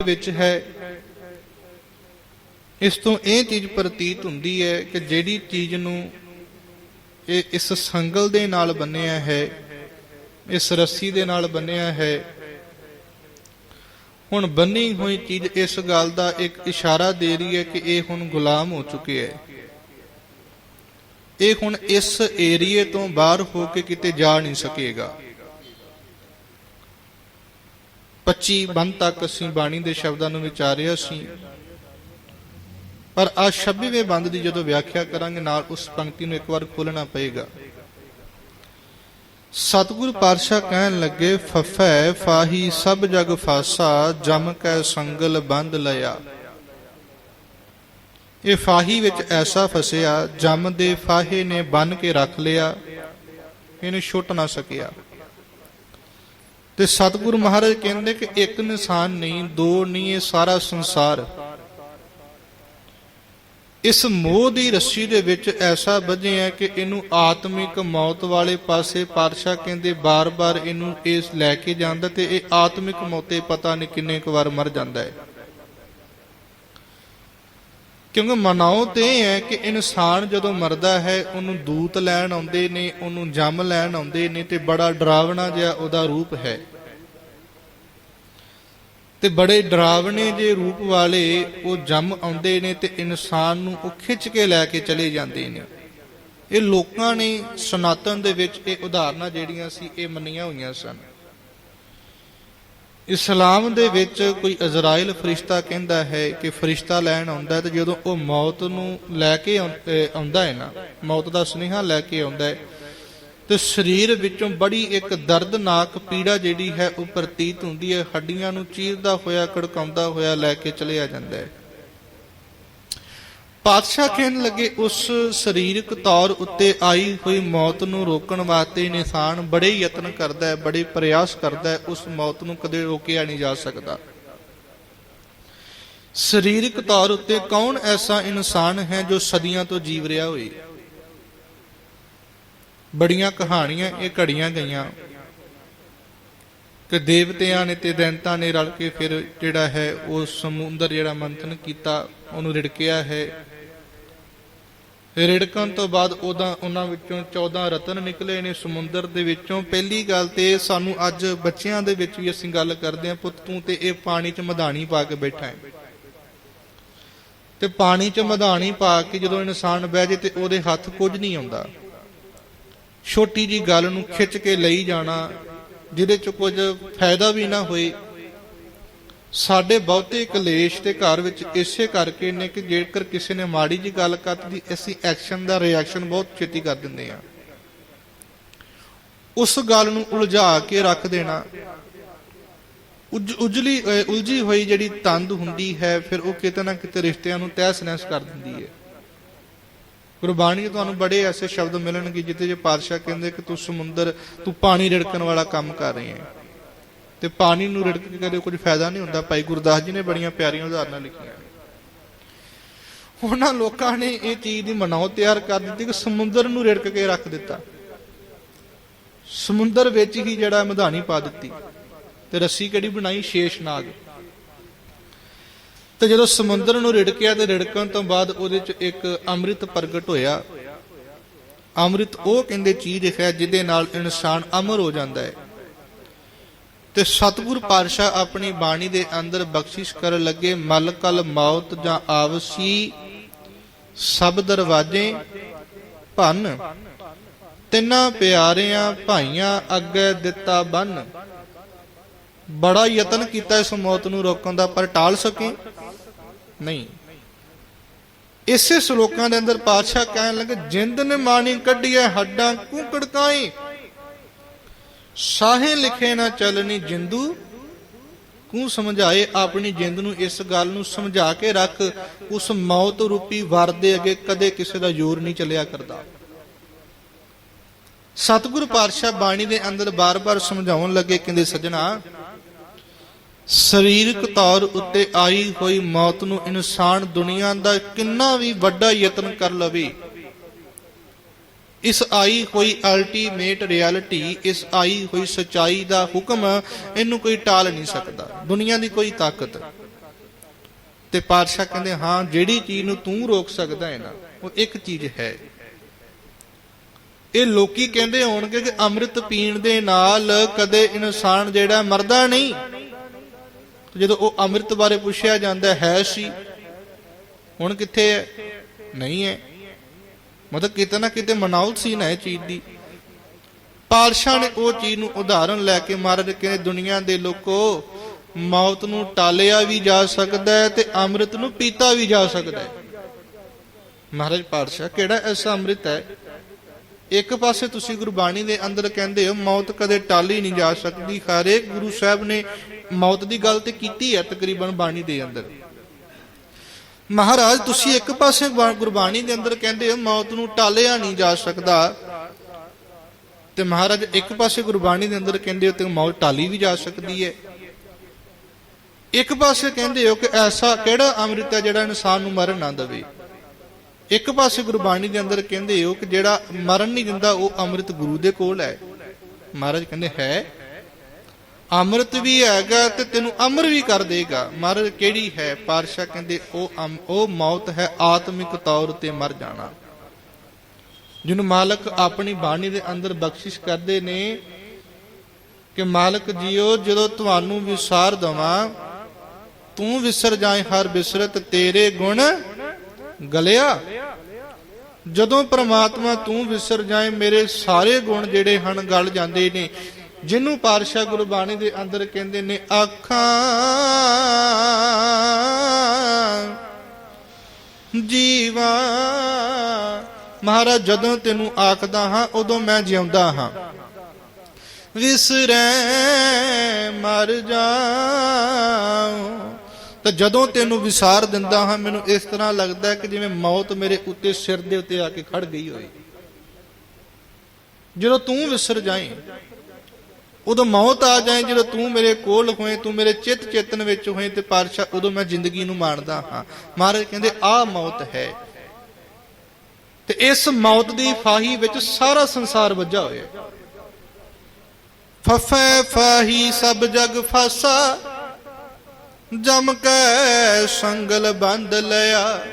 ਵਿੱਚ ਹੈ। ਇਸ ਤੋਂ ਇਹ ਚੀਜ਼ ਪ੍ਰਤੀਤ ਹੁੰਦੀ ਹੈ ਕਿ ਜਿਹੜੀ ਚੀਜ਼ ਨੂੰ ਇਹ ਇਸ ਸੰਗਲ ਦੇ ਨਾਲ ਬੰਨਿਆ ਹੈ, ਇਸ ਰੱਸੀ ਦੇ ਨਾਲ ਬੰਨਿਆ ਹੈ, ਹੁਣ ਬੰਨੀ ਹੋਈ ਚੀਜ਼ ਇਸ ਗੱਲ ਦਾ ਇੱਕ ਇਸ਼ਾਰਾ ਦੇ ਰਹੀ ਹੈ ਕਿ ਇਹ ਹੁਣ ਗੁਲਾਮ ਹੋ ਚੁੱਕੇ ਹੈ। ਇਹ ਹੁਣ ਇਸ ਏਰੀਏ ਤੋਂ ਬਾਹਰ ਹੋ ਕੇ ਕਿਤੇ ਜਾ ਨਹੀਂ ਸਕੇਗਾ। 25 ਬੰਦ ਤੱਕ ਅਸੀਂ ਬਾਣੀ ਦੇ ਸ਼ਬਦਾਂ ਨੂੰ ਵਿਚਾਰਿਆ ਸੀ। ਪਰ ਆ 26ਵੇਂ ਬੰਦ ਦੀ ਜਦੋਂ ਵਿਆਖਿਆ ਕਰਾਂਗੇ, ਨਾਲ ਉਸ ਪੰਕਤੀ ਨੂੰ ਇੱਕ ਵਾਰ ਖੋਲਣਾ ਪਏਗਾ। ਸਤਿਗੁਰ ਪਾਤਸ਼ਾਹ ਕਹਿਣ ਲੱਗੇ, ਫਫੈ ਫਾਹੀ ਸਭ ਜਗ ਫਾਸਾ, ਜਮ ਕੈ ਸੰਗਲ ਬੰਦ ਲਿਆ। ਇਹ ਫਾਹੀ ਵਿੱਚ ਐਸਾ ਫਸਿਆ, ਜਮ ਦੇ ਫਾਹੇ ਨੇ ਬੰਨ ਕੇ ਰੱਖ ਲਿਆ, ਇਹਨੂੰ ਛੁੱਟ ਨਾ ਸਕਿਆ। ਤੇ ਸਤਿਗੁਰੂ ਮਹਾਰਾਜ ਕਹਿੰਦੇ ਕਿ ਇੱਕ ਨਿਸ਼ਾਨ ਨਹੀਂ, ਦੋ ਨਹੀਂ, ਇਹ ਸਾਰਾ ਸੰਸਾਰ। ਇਸ ਮੋਹ ਦੀ ਰੱਸੀ ਦੇ ਵਿੱਚ ਐਸਾ ਬੱਝਿਆ ਕਿ ਇਹਨੂੰ ਆਤਮਿਕ ਮੌਤ ਵਾਲੇ ਪਾਸੇ ਪਾਤਸ਼ਾਹ ਕਹਿੰਦੇ ਬਾਰ-ਬਾਰ ਇਹਨੂੰ ਇਸ ਲੈ ਕੇ ਜਾਂਦਾ ਤੇ ਇਹ ਆਤਮਿਕ ਮੌਤੇ ਪਤਾ ਨਹੀਂ ਕਿੰਨੇ ਕੁ ਵਾਰ ਮਰ ਜਾਂਦਾ ਹੈ। ਕਿਉਂਕਿ ਮਨਾਓ ਤੇ ਇਹ ਹੈ ਕਿ ਇਨਸਾਨ ਜਦੋਂ ਮਰਦਾ ਹੈ, ਉਹਨੂੰ ਦੂਤ ਲੈਣ ਆਉਂਦੇ ਨੇ, ਉਹਨੂੰ ਜੰਮ ਲੈਣ ਆਉਂਦੇ ਨੇ ਤੇ ਬੜਾ ਡਰਾਵਣਾ ਜਿਹਾ ਉਹਦਾ ਰੂਪ ਹੈ। ਤੇ ਬੜੇ ਡਰਾਵਣੇ ਜੇ ਰੂਪ ਵਾਲੇ, ਉਹ ਜੰਮ ਆਉਂਦੇ ਨੇ ਤੇ ਇਨਸਾਨ ਨੂੰ ਉਹ ਖਿੱਚ ਕੇ ਲੈ ਕੇ ਚਲੇ ਜਾਂਦੇ ਨੇ। ਇਹ ਲੋਕਾਂ ਨੇ ਸਨਾਤਨ ਦੇ ਵਿੱਚ ਇਹ ਉਦਾਹਰਨਾਂ ਜਿਹੜੀਆਂ ਸੀ, ਇਹ ਮੰਨੀਆਂ ਹੋਈਆਂ ਸਨ। ਇਸਲਾਮ ਦੇ ਵਿੱਚ ਕੋਈ ਇਜ਼ਰਾਈਲ ਫਰਿਸ਼ਤਾ ਕਹਿੰਦਾ ਹੈ ਕਿ ਫਰਿਸ਼ਤਾ ਲੈਣ ਆਉਂਦਾ ਹੈ ਤੇ ਜਦੋਂ ਉਹ ਮੌਤ ਨੂੰ ਲੈ ਕੇ ਆਉਂ- ਆਉਂਦਾ ਹੈ ਨਾ, ਮੌਤ ਦਾ ਸੁਨੇਹਾ ਲੈ ਕੇ ਆਉਂਦਾ ਹੈ ਤੇ ਸਰੀਰ ਵਿੱਚੋਂ ਬੜੀ ਇੱਕ ਦਰਦਨਾਕ ਪੀੜਾ ਜਿਹੜੀ ਹੈ ਉਹ ਪ੍ਰਤੀਤ ਹੁੰਦੀ ਹੈ। ਹੱਡੀਆਂ ਨੂੰ ਚੀਰਦਾ ਹੋਇਆ, ਖੜਕਾਉਂਦਾ ਹੋਇਆ ਲੈ ਕੇ ਚਲਿਆ ਜਾਂਦਾ ਹੈ। ਪਾਤਸ਼ਾਹ ਕਹਿਣ ਲੱਗੇ, ਉਸ ਸਰੀਰਕ ਤੌਰ ਉੱਤੇ ਆਈ ਹੋਈ ਮੌਤ ਨੂੰ ਰੋਕਣ ਵਾਸਤੇ ਇਨਸਾਨ ਬੜੇ ਯਤਨ ਕਰਦਾ ਹੈ, ਬੜੇ ਪ੍ਰਯਾਸ ਕਰਦਾ ਹੈ, ਉਸ ਮੌਤ ਨੂੰ ਕਦੇ ਰੋਕਿਆ ਨਹੀਂ ਜਾ ਸਕਦਾ। ਸਰੀਰਕ ਤੌਰ ਉੱਤੇ ਕੌਣ ਐਸਾ ਇਨਸਾਨ ਹੈ ਜੋ ਸਦੀਆਂ ਤੋਂ ਜੀਵ ਰਿਹਾ ਹੋਏ ਬੜੀਆਂ ਕਹਾਣੀਆਂ ਇਹ ਘੜੀਆਂ ਗਈਆਂ। ਕਿ ਦੇਵਤਿਆਂ ਨੇ ਤੇ ਦੈਂਤਾਂ ਨੇ ਰਲ ਕੇ ਫਿਰ ਜਿਹੜਾ ਹੈ, ਉਹ ਸਮੁੰਦਰ ਜਿਹੜਾ ਮੰਥਨ ਕੀਤਾ, ਉਹਨੂੰ ਰਿੜਕਿਆ ਹੈ। ਰਿੜਕਣ ਤੋਂ ਬਾਅਦ ਉਹਦਾ, ਉਹਨਾਂ ਵਿੱਚੋਂ 14 ਰਤਨ ਨਿਕਲੇ ਨੇ ਸਮੁੰਦਰ ਦੇ ਵਿੱਚੋਂ। ਪਹਿਲੀ ਗੱਲ ਤੇ ਸਾਨੂੰ ਅੱਜ ਬੱਚਿਆਂ ਦੇ ਵਿੱਚ ਵੀ ਅਸੀਂ ਗੱਲ ਕਰਦੇ ਹਾਂ, ਪੁੱਤ ਤੂੰ ਤੇ ਇਹ ਪਾਣੀ 'ਚ ਮਧਾਣੀ ਪਾ ਕੇ ਬੈਠਾ ਹੈ। ਤੇ ਪਾਣੀ 'ਚ ਮਧਾਣੀ ਪਾ ਕੇ ਜਦੋਂ ਇਨਸਾਨ ਬਹਿ ਜੇ ਤੇ ਉਹਦੇ ਹੱਥ ਕੁਝ ਨਹੀਂ ਆਉਂਦਾ। ਛੋਟੀ ਜੀ ਗੱਲ ਨੂੰ ਖਿੱਚ ਕੇ ਲਈ ਜਾਣਾ, ਜਿਹਦੇ 'ਚ ਕੁਝ ਫਾਇਦਾ ਵੀ ਨਾ ਹੋਏ। ਸਾਡੇ ਬਹੁਤੇ ਕਲੇਸ਼ ਤੇ ਘਰ ਵਿੱਚ ਇਸੇ ਕਰਕੇ ਨੇ ਕਿ ਜੇਕਰ ਕਿਸੇ ਨੇ ਮਾੜੀ ਜੀ ਗੱਲ ਕਰਤੀ, ਅਸੀਂ ਐਕਸ਼ਨ ਦਾ ਰਿਐਕਸ਼ਨ ਬਹੁਤ ਛੇਤੀ ਕਰ ਦਿੰਦੇ ਆ ਉਸ ਗੱਲ ਨੂੰ ਉਲਝਾ ਕੇ ਰੱਖ ਦੇਣਾ। ਉਜ, ਉਜਲੀ ਉਲਝੀ ਹੋਈ ਜਿਹੜੀ ਤੰਦ ਹੁੰਦੀ ਹੈ, ਫਿਰ ਉਹ ਕਿਤੇ ਨਾ ਕਿਤੇ ਰਿਸ਼ਤਿਆਂ ਨੂੰ ਤਹਿਸ ਨਹਿਸ ਕਰ ਦਿੰਦੀ ਹੈ। ਗੁਰਬਾਣੀ ਤੁਹਾਨੂੰ ਬੜੇ ਐਸੇ ਸ਼ਬਦ ਮਿਲਣਗੇ ਜਿੱਥੇ ਜੇ ਪਾਤਸ਼ਾਹ ਕਹਿੰਦੇ ਕਿ ਤੂੰ ਸਮੁੰਦਰ, ਤੂੰ ਪਾਣੀ ਰਿੜਕਣ ਵਾਲਾ ਕੰਮ ਕਰ ਰਹੀ ਹੈ। ਤੇ ਪਾਣੀ ਨੂੰ ਰਿੜਕ ਕੇ ਕਦੇ ਕੁਝ ਫਾਇਦਾ ਨਹੀਂ ਹੁੰਦਾ। ਭਾਈ ਗੁਰਦਾਸ ਜੀ ਨੇ ਬੜੀਆਂ ਪਿਆਰੀਆਂ ਉਦਾਹਰਨਾਂ ਲਿਖੀਆਂ। ਉਹਨਾਂ ਲੋਕਾਂ ਨੇ ਇਹ ਚੀਜ਼ ਦੀ ਮਨਾਉ ਤਿਆਰ ਕਰ ਦਿੱਤੀ ਕਿ ਸਮੁੰਦਰ ਨੂੰ ਰਿੜਕ ਕੇ ਰੱਖ ਦਿੱਤਾ। ਸਮੁੰਦਰ ਵਿੱਚ ਹੀ ਜਿਹੜਾ ਮਧਾਣੀ ਪਾ ਦਿੱਤੀ। ਤੇ ਰੱਸੀ ਕਿਹੜੀ ਬਣਾਈ? ਸ਼ੇਸ਼ਨਾਗ। ਤੇ ਜਦੋਂ ਸਮੁੰਦਰ ਨੂੰ ਰਿੜਕਿਆ ਤੇ ਰਿੜਕਣ ਤੋਂ ਬਾਅਦ ਉਹਦੇ ਚ ਇੱਕ ਅੰਮ੍ਰਿਤ ਪ੍ਰਗਟ ਹੋਇਆ। ਅੰਮ੍ਰਿਤ ਉਹ ਕਹਿੰਦੇ ਚੀਜ਼ ਹੈ ਜਿਹਦੇ ਨਾਲ ਇਨਸਾਨ ਅਮਰ ਹੋ ਜਾਂਦਾ ਹੈ। ਤੇ ਸਤਿਗੁਰ ਪਾਤਸ਼ਾਹ ਆਪਣੀ ਬਾਣੀ ਦੇ ਅੰਦਰ ਬਖਸ਼ਿਸ਼ ਕਰਨ ਲੱਗੇ, ਮਲ ਕਲ ਮੌਤ ਜਾਂ ਆਵਸੀ ਸਭ ਦਰਵਾਜੇ ਭੰਨ, ਤਿੰਨਾਂ ਪਿਆਰਿਆਂ ਭਾਈਆਂ ਅੱਗੇ ਦਿੱਤਾ ਬੰਨ। ਬੜਾ ਯਤਨ ਕੀਤਾ ਇਸ ਮੌਤ ਨੂੰ ਰੋਕਣ ਦਾ ਪਰ ਟਾਲ ਸਕੇ। ਨਹੀਂ। ਇਸੇ ਸ਼ਲੋਕਾਂ ਦੇ ਅੰਦਰ ਪਾਤਸ਼ਾਹ ਕਹਿਣ ਲੱਗੇ, ਜਿੰਦ ਨੇ ਮਾਣੀ ਕੱਢੀਏ ਹੱਡਾਂ ਕੁਕੜਕਾਈ ਸਾਹੇ ਲਿਖੇ ਨਾ ਚੱਲਣੀ ਜਿੰਦੂ, ਕੂ ਸਮਝਾਏ ਆਪਣੀ ਜਿੰਦ ਨੂੰ, ਇਸ ਗੱਲ ਨੂੰ ਸਮਝਾ ਕੇ ਰੱਖ, ਉਸ ਮੌਤ ਰੂਪੀ ਵਰ ਦੇ ਅੱਗੇ ਕਦੇ ਕਿਸੇ ਦਾ ਜ਼ੋਰ ਨਹੀਂ ਚੱਲਿਆ ਕਰਦਾ। ਸਤਿਗੁਰੂ ਪਾਤਸ਼ਾਹ ਬਾਣੀ ਦੇ ਅੰਦਰ ਬਾਰ-ਬਾਰ ਸਮਝਾਉਣ ਲੱਗੇ, ਕਹਿੰਦੇ, ਸੱਜਣਾ ਸਰੀਰਕ ਤੌਰ ਉੱਤੇ ਆਈ ਹੋਈ ਮੌਤ ਨੂੰ ਇਨਸਾਨ ਦੁਨੀਆ ਦਾ ਕਿੰਨਾ ਵੀ ਵੱਡਾ ਯਤਨ ਕਰ ਲਵੇ। ਇਸ ਆਈ ਹੋਈ ਅਲਟੀਮੇਟ ਰਿਐਲਿਟੀ ਇਸ ਆਈ ਹੋਈ ਸਚਾਈ ਦਾ ਹੁਕਮ ਇਹਨੂੰ ਕੋਈ ਟਾਲ ਨਹੀਂ ਸਕਦਾ। ਦੁਨੀਆ ਦੀ ਕੋਈ ਤਾਕਤ। ਤੇ ਪਾਤਸ਼ਾਹ ਕਹਿੰਦੇ, ਹਾਂ, ਜਿਹੜੀ ਚੀਜ਼ ਨੂੰ ਤੂੰ ਰੋਕ ਸਕਦਾ ਹੈ ਨਾ, ਉਹ ਇੱਕ ਚੀਜ਼ ਹੈ। ਇਹ ਲੋਕੀ ਕਹਿੰਦੇ ਹੋਣਗੇ ਕਿ ਅੰਮ੍ਰਿਤ ਪੀਣ ਦੇ ਨਾਲ ਕਦੇ ਇਨਸਾਨ ਜਿਹੜਾ ਮਰਦਾ ਨਹੀਂ। ਤੇ ਜਦੋਂ ਉਹ ਅੰਮ੍ਰਿਤ ਬਾਰੇ ਪੁੱਛਿਆ ਜਾਂਦਾ ਹੈ ਸੀ, ਹੁਣ ਕਿੱਥੇ ਹੈ? ਨਹੀਂ ਹੈ। ਮਤਲਬ ਕਿਤੇ ਨਾ ਕਿਤੇ ਮਨਾਉਤ ਸੀ ਨਾ ਇਹ ਚੀਜ਼ ਦੀ। ਪਾਤਸ਼ਾਹ ਨੇ ਉਹ ਚੀਜ਼ ਨੂੰ ਉਦਾਹਰਨ ਲੈ ਕੇ ਮਹਾਰਾਜ ਕਹਿੰਦੇ, ਦੁਨੀਆ ਦੇ ਲੋਕੋ, ਮੌਤ ਨੂੰ ਟਾਲਿਆ ਵੀ ਜਾ ਸਕਦਾ ਹੈ ਤੇ ਅੰਮ੍ਰਿਤ ਨੂੰ ਪੀਤਾ ਵੀ ਜਾ ਸਕਦਾ ਹੈ। ਮਹਾਰਾਜ ਪਾਤਸ਼ਾਹ, ਕਿਹੜਾ ਐਸਾ ਅੰਮ੍ਰਿਤ ਹੈ ਇੱਕ ਪਾਸੇ ਤੁਸੀਂ ਗੁਰਬਾਣੀ ਦੇ ਅੰਦਰ ਕਹਿੰਦੇ ਹੋ, ਮੌਤ ਕਦੇ ਟਾਲੀ ਨਹੀਂ ਜਾ ਸਕਦੀ। ਹਰੇਕ ਗੁਰੂ ਸਾਹਿਬ ਨੇ ਮੌਤ ਦੀ ਗੱਲ ਤੇ ਕੀਤੀ ਹੈ, ਤਕਰੀਬਨ ਬਾਣੀ ਦੇ ਅੰਦਰ। ਮਹਾਰਾਜ, ਤੁਸੀਂ ਇੱਕ ਪਾਸੇ ਗੁਰਬਾਣੀ ਦੇ ਅੰਦਰ ਕਹਿੰਦੇ ਹੋ, ਮੌਤ ਨੂੰ ਟਾਲਿਆ ਨਹੀਂ ਜਾ ਸਕਦਾ। ਤੇ ਮਹਾਰਾਜ, ਇੱਕ ਪਾਸੇ ਗੁਰਬਾਣੀ ਦੇ ਅੰਦਰ ਕਹਿੰਦੇ ਹੋ ਤੇ ਮੌਤ ਟਾਲੀ ਵੀ ਜਾ ਸਕਦੀ ਹੈ। ਇੱਕ ਪਾਸੇ ਕਹਿੰਦੇ ਹੋ ਕਿ ਐਸਾ ਕਿਹੜਾ ਅੰਮ੍ਰਿਤ ਹੈ ਜਿਹੜਾ ਇਨਸਾਨ ਨੂੰ ਮਰਨ ਨਾ ਦੇਵੇ? ਇੱਕ ਪਾਸੇ ਗੁਰਬਾਣੀ ਦੇ ਅੰਦਰ ਕਹਿੰਦੇ ਹੋ ਕਿ ਜਿਹੜਾ ਮਰਨ ਨਹੀਂ ਦਿੰਦਾ, ਉਹ ਅੰਮ੍ਰਿਤ ਗੁਰੂ ਦੇ ਕੋਲ ਹੈ। ਮਹਾਰਾਜ ਕਹਿੰਦੇ, ਹੈ। ਅੰਮ੍ਰਿਤ ਵੀ ਹੈਗਾ ਤੇ ਤੈਨੂੰ ਅਮਰ ਵੀ ਕਰ ਦੇਗਾ। ਮਹਾਰਾਜ ਕਿਹੜੀ ਹੈ? ਪਾਤਸ਼ਾਹ ਕਹਿੰਦੇ, ਉਹ ਉਹ ਮੌਤ ਹੈ ਆਤਮਿਕ ਤੌਰ ਤੇ ਮਰ ਜਾਣਾ। ਜਿਹਨੂੰ ਮਾਲਕ ਆਪਣੀ ਬਾਣੀ ਦੇ ਅੰਦਰ ਬਖਸ਼ਿਸ਼ ਕਰਦੇ ਨੇ ਕਿ ਮਾਲਕ ਜੀਓ, ਜਦੋਂ ਤੁਹਾਨੂੰ ਵਿਸਾਰ ਦਵਾਂ, ਤੂੰ ਵਿਸਰ ਜਾਏ ਹਰ ਬਿਸਰਤ, ਤੇਰੇ ਗੁਣ ਗਲਿਆ। ਜਦੋਂ ਪ੍ਰਮਾਤਮਾ ਤੂੰ ਵਿਸਰ ਜਾਏ, ਮੇਰੇ ਸਾਰੇ ਗੁਣ ਜਿਹੜੇ ਹਨ ਗਲ ਜਾਂਦੇ ਨੇ। ਜਿਹਨੂੰ ਪਾਤਸ਼ਾਹ ਗੁਰਬਾਣੀ ਦੇ ਅੰਦਰ ਕਹਿੰਦੇ ਨੇ ਆਖਾਂ ਜੀਵਾ। ਮਹਾਰਾਜ, ਜਦੋਂ ਤੈਨੂੰ ਆਖਦਾ ਹਾਂ, ਉਦੋਂ ਮੈਂ ਜਿਉਂਦਾ ਹਾਂ। ਵਿਸਰੈ, ਮਰ ਜਾਉ। ਤਾਂ ਜਦੋਂ ਤੈਨੂੰ ਵਿਸਾਰ ਦਿੰਦਾ ਹਾਂ, ਮੈਨੂੰ ਇਸ ਤਰ੍ਹਾਂ ਲੱਗਦਾ ਕਿ ਜਿਵੇਂ ਮੌਤ ਮੇਰੇ ਉੱਤੇ ਸਿਰ ਦੇ ਉੱਤੇ ਆ ਕੇ ਖੜ ਗਈ ਹੋਈ ਜਦੋਂ ਤੂੰ ਵਿਸਰ ਜਾਏ ਉਦੋਂ ਮੌਤ ਆ ਜਾਏ ਜਦੋਂ ਤੂੰ ਮੇਰੇ ਕੋਲ ਹੋਏ, ਤੂੰ ਮੇਰੇ ਚਿੱਤ ਚੇਤਨ ਵਿੱਚ ਹੋਏ ਤੇ ਪਾਰਸ਼ਾ ਉਦੋਂ ਮੈਂ ਜ਼ਿੰਦਗੀ ਨੂੰ ਮਾਣਦਾ ਹਾਂ। ਮਹਾਰਾਜ ਕਹਿੰਦੇ, ਆ ਮੌਤ ਹੈ। ਤੇ ਇਸ ਮੌਤ ਦੀ ਫਾਹੀ ਵਿੱਚ ਸਾਰਾ ਸੰਸਾਰ ਵੱਜਾ ਹੋਇਆ। ਹੈ ਫਾਹੀ ਸਭ ਜਗ ਫਾਸਾ ਜਮ ਕੈ ਸੰਗਲ ਬੰਦ ਲਿਆ।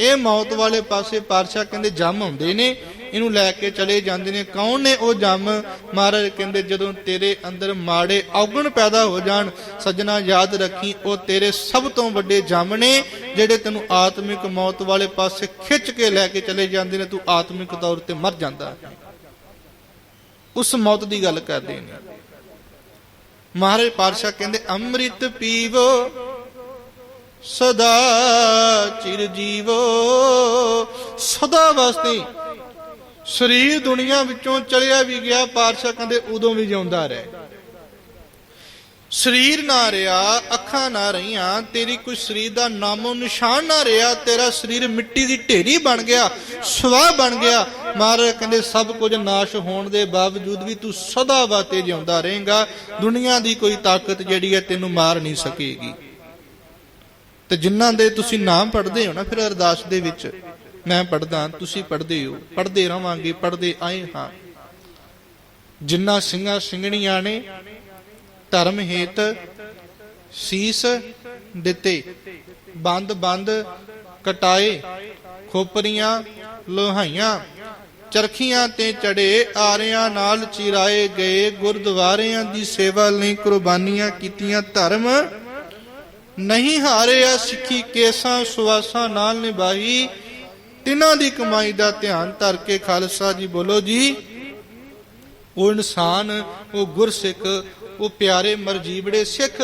ਇਹ ਮੌਤ ਵਾਲੇ ਪਾਸੇ ਪਾਰਸ਼ਾ ਕਹਿੰਦੇ ਜਮ ਆਉਂਦੇ ਨੇ, ਇਹਨੂੰ ਲੈ ਕੇ ਚਲੇ ਜਾਂਦੇ ਨੇ। ਕੌਣ ਨੇ ਉਹ ਜਮ? ਮਹਾਰਾਜ ਕਹਿੰਦੇ, ਜਦੋਂ ਤੇਰੇ ਅੰਦਰ ਮਾੜੇ ਔਗਣ ਪੈਦਾ ਹੋ ਜਾਣ, ਸੱਜਣਾ ਯਾਦ ਰੱਖੀ, ਉਹ ਤੇਰੇ ਸਭ ਤੋਂ ਵੱਡੇ ਜਮ ਨੇ, ਜਿਹੜੇ ਤੈਨੂੰ ਆਤਮਿਕ ਮੌਤ ਵਾਲੇ ਪਾਸੇ ਖਿੱਚ ਕੇ ਲੈ ਕੇ ਚਲੇ ਜਾਂਦੇ ਨੇ। ਤੂੰ ਆਤਮਿਕ ਤੌਰ ਤੇ ਮਰ ਜਾਂਦਾ। ਉਸ ਮੌਤ ਦੀ ਗੱਲ ਕਰਦੇ ਨੇ। ਮਹਾਰਾਜ ਪਾਤਸ਼ਾਹ ਕਹਿੰਦੇ, ਅੰਮ੍ਰਿਤ ਪੀਵੋ, ਸਦਾ ਚਿਰ ਜੀਵੋ। ਸਦਾ ਵਾਸਤੇ ਸਰੀਰ ਦੁਨੀਆ ਵਿੱਚੋਂ ਚਲਿਆ ਵੀ ਗਿਆ, ਪਾਤਸ਼ਾਹ ਕਹਿੰਦੇ, ਉਦੋਂ ਵੀ ਜਿਉਂਦਾ ਰਹੇ। ਸਰੀਰ ਨਾ ਰਿਹਾ, ਅੱਖਾਂ ਨਾ ਰਹੀਆਂ, ਤੇਰੀ ਕੋਈ ਸਰੀਰ ਦਾ ਨਾਮੋ ਨਿਸ਼ਾਨ ਨਾ ਰਿਹਾ, ਤੇਰਾ ਸਰੀਰ ਮਿੱਟੀ ਦੀ ਢੇਰੀ ਬਣ ਗਿਆ ਸਵਾਹ ਬਣ ਗਿਆ। ਮਹਾਰਾਜ ਕਹਿੰਦੇ, ਸਭ ਕੁਝ ਨਾਸ਼ ਹੋਣ ਦੇ ਬਾਵਜੂਦ ਵੀ ਤੂੰ ਸਦਾ ਵਾਤੇ ਜਿਉਂਦਾ ਰਹੇਗਾ, ਦੁਨੀਆ ਦੀ ਕੋਈ ਤਾਕਤ ਜਿਹੜੀ ਹੈ ਤੈਨੂੰ ਮਾਰ ਨਹੀਂ ਸਕੇਗੀ। ਤੇ ਜਿਨ੍ਹਾਂ ਦੇ ਤੁਸੀਂ ਨਾਮ ਪੜ੍ਹਦੇ ਹੋ ਨਾ, ਫਿਰ ਅਰਦਾਸ ਦੇ ਵਿੱਚ ਮੈਂ ਪੜਦਾ ਤੁਸੀਂ ਪੜ੍ਹਦੇ ਹੋ, ਪੜ੍ਹਦੇ ਰਵਾਂਗੇ, ਪੜ੍ਹਦੇ ਆਏ ਹਾਂ। ਜਿਨ੍ਹਾਂ ਸਿੰਘਾਂ ਸਿੰਘਣੀਆਂ ਨੇ ਧਰਮ ਹੇਤ ਸੀਸ ਦਿੱਤੇ। ਬੰਦ ਬੰਦ ਕਟਾਏ, ਖੋਪਰੀਆਂ ਲੋਹਾਈਆਂ, ਚਰਖੀਆਂ ਤੇ ਚੜੇ ਆਰਿਆਂ ਨਾਲ ਚਿਰਾਏ ਗਏ। ਗੁਰਦੁਆਰਿਆਂ ਦੀ ਸੇਵਾ ਲਈ ਕੁਰਬਾਨੀਆਂ ਕੀਤੀਆਂ। ਧਰਮ ਨਹੀਂ ਹਾਰਿਆ, ਸਿੱਖੀ ਕੇਸਾਂ ਸੁਆਸਾਂ ਨਾਲ ਨਿਭਾਈ। ਤਿਨਾਂ ਦੀ ਕਮਾਈ ਦਾ ਧਿਆਨ ਧਰ ਕੇ ਖਾਲਸਾ ਜੀ ਬੋਲੋ ਜੀ, ਉਹ ਇਨਸਾਨ, ਉਹ ਗੁਰਸਿੱਖ ਉਹ ਪਿਆਰੇ ਮਰਜੀਬੜੇ ਸਿੱਖ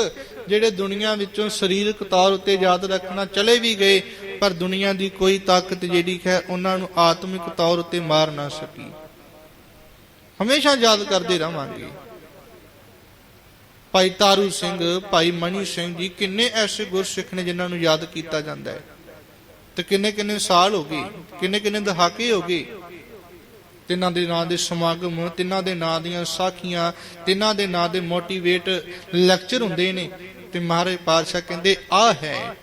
ਜਿਹੜੇ ਦੁਨੀਆ ਵਿੱਚੋਂ ਸਰੀਰਕ ਤੌਰ ਉੱਤੇ ਯਾਦ ਰੱਖਣਾ ਚਲੇ ਵੀ ਗਏ, ਪਰ ਦੁਨੀਆ ਦੀ ਕੋਈ ਤਾਕਤ ਜਿਹੜੀ ਹੈ ਉਹਨਾਂ ਨੂੰ ਆਤਮਿਕ ਤੌਰ ਉੱਤੇ ਮਾਰ ਨਾ ਸਕੀ। ਹਮੇਸ਼ਾ ਯਾਦ ਕਰਦੇ ਰਵਾਂਗੇ ਭਾਈ ਤਾਰੂ ਸਿੰਘ, ਭਾਈ ਮਣੀ ਸਿੰਘ ਜੀ ਕਿੰਨੇ ਐਸੇ ਗੁਰਸਿੱਖ ਨੇ ਜਿਨ੍ਹਾਂ ਨੂੰ ਯਾਦ ਕੀਤਾ ਜਾਂਦਾ ਹੈ। ਤੇ ਕਿੰਨੇ ਕਿੰਨੇ ਸਾਲ ਹੋ ਗਏ ਕਿੰਨੇ ਕਿੰਨੇ ਦਹਾਕੇ ਹੋ ਗਏ ਤਿੰਨਾਂ ਦੇ ਨਾਂ ਦੇ ਸਮਾਗਮ, ਤਿੰਨਾਂ ਦੇ ਨਾਂ ਦੀਆਂ ਸਾਖੀਆਂ, ਤਿੰਨਾਂ ਦੇ ਨਾਂ ਦੇ ਮੋਟੀਵੇਟ ਲੈਕਚਰ ਹੁੰਦੇ ਨੇ। ਤੇ ਮਹਾਰਾਜ ਪਾਤਸ਼ਾਹ ਕਹਿੰਦੇ ਆ ਹੈ।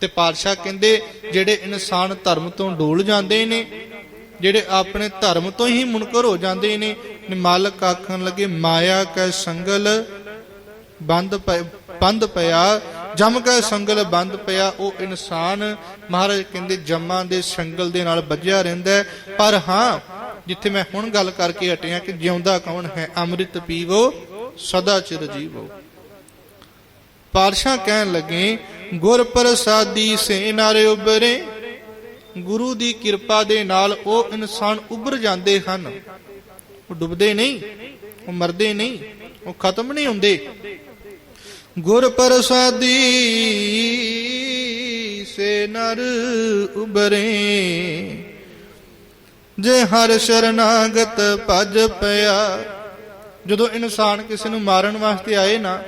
ਤੇ ਪਾਤਸ਼ਾਹ ਕਹਿੰਦੇ, ਜਿਹੜੇ ਇਨਸਾਨ ਧਰਮ ਤੋਂ ਡੋਲ ਜਾਂਦੇ ਨੇ, ਜਿਹੜੇ ਆਪਣੇ ਧਰਮ ਤੋਂ ਹੀ ਮੁਨਕਰ ਹੋ ਜਾਂਦੇ ਨੇ ਮਾਲਕ ਆਖਣ ਲੱਗੇ, ਮਾਇਆ ਕੈ ਸੰਗਲ, ਬੰਦ ਪ- ਬੰਦ ਪਿਆ। ਜਮ ਕਾ ਸੰਗਲ, ਬੰਦ ਪਿਆ। ਉਹ ਇਨਸਾਨ, ਮਹਾਰਾਜ ਕਹਿੰਦੇ, ਜਮਾਂ ਦੇ ਸੰਗਲ ਦੇ ਨਾਲ ਵੱਜਿਆ ਰਹਿੰਦਾ ਪਰ ਹਾਂ ਜਿੱਥੇ ਮੈਂ ਹੁਣ ਗੱਲ ਕਰਕੇ ਹਟਿਆ ਕਿ ਜਿਉਂਦਾ ਕੌਣ ਹੈ, ਅੰਮ੍ਰਿਤ ਪੀਵੋ, ਸਦਾ ਚਿਰ ਜੀਵੋ। ਪਾਤਸ਼ਾਹ ਕਹਿਣ ਲੱਗੇ, ਗੁਰ ਪ੍ਰਸਾਦੀ ਸੇ ਨਰ ਉਬਰੇ ਗੁਰੂ ਦੀ ਕਿਰਪਾ ਦੇ ਨਾਲ ਉਹ ਇਨਸਾਨ ਉੱਭਰ ਜਾਂਦੇ ਹਨ। ਉਹ ਡੁੱਬਦੇ ਨਹੀਂ, ਉਹ ਮਰਦੇ ਨਹੀਂ, ਉਹ ਖਤਮ ਨਹੀਂ ਹੁੰਦੇ। ਗੁਰ ਪ੍ਰਸਾਦੀ ਸੇ ਨਰ ਉਬਰੇ ਜੇ ਹਰ ਸ਼ਰਨਾਗਤ ਭਜ ਪਿਆ। ਜਦੋਂ ਇਨਸਾਨ ਕਿਸੇ ਨੂੰ ਮਾਰਨ ਵਾਸਤੇ ਆਏ ਨਾ,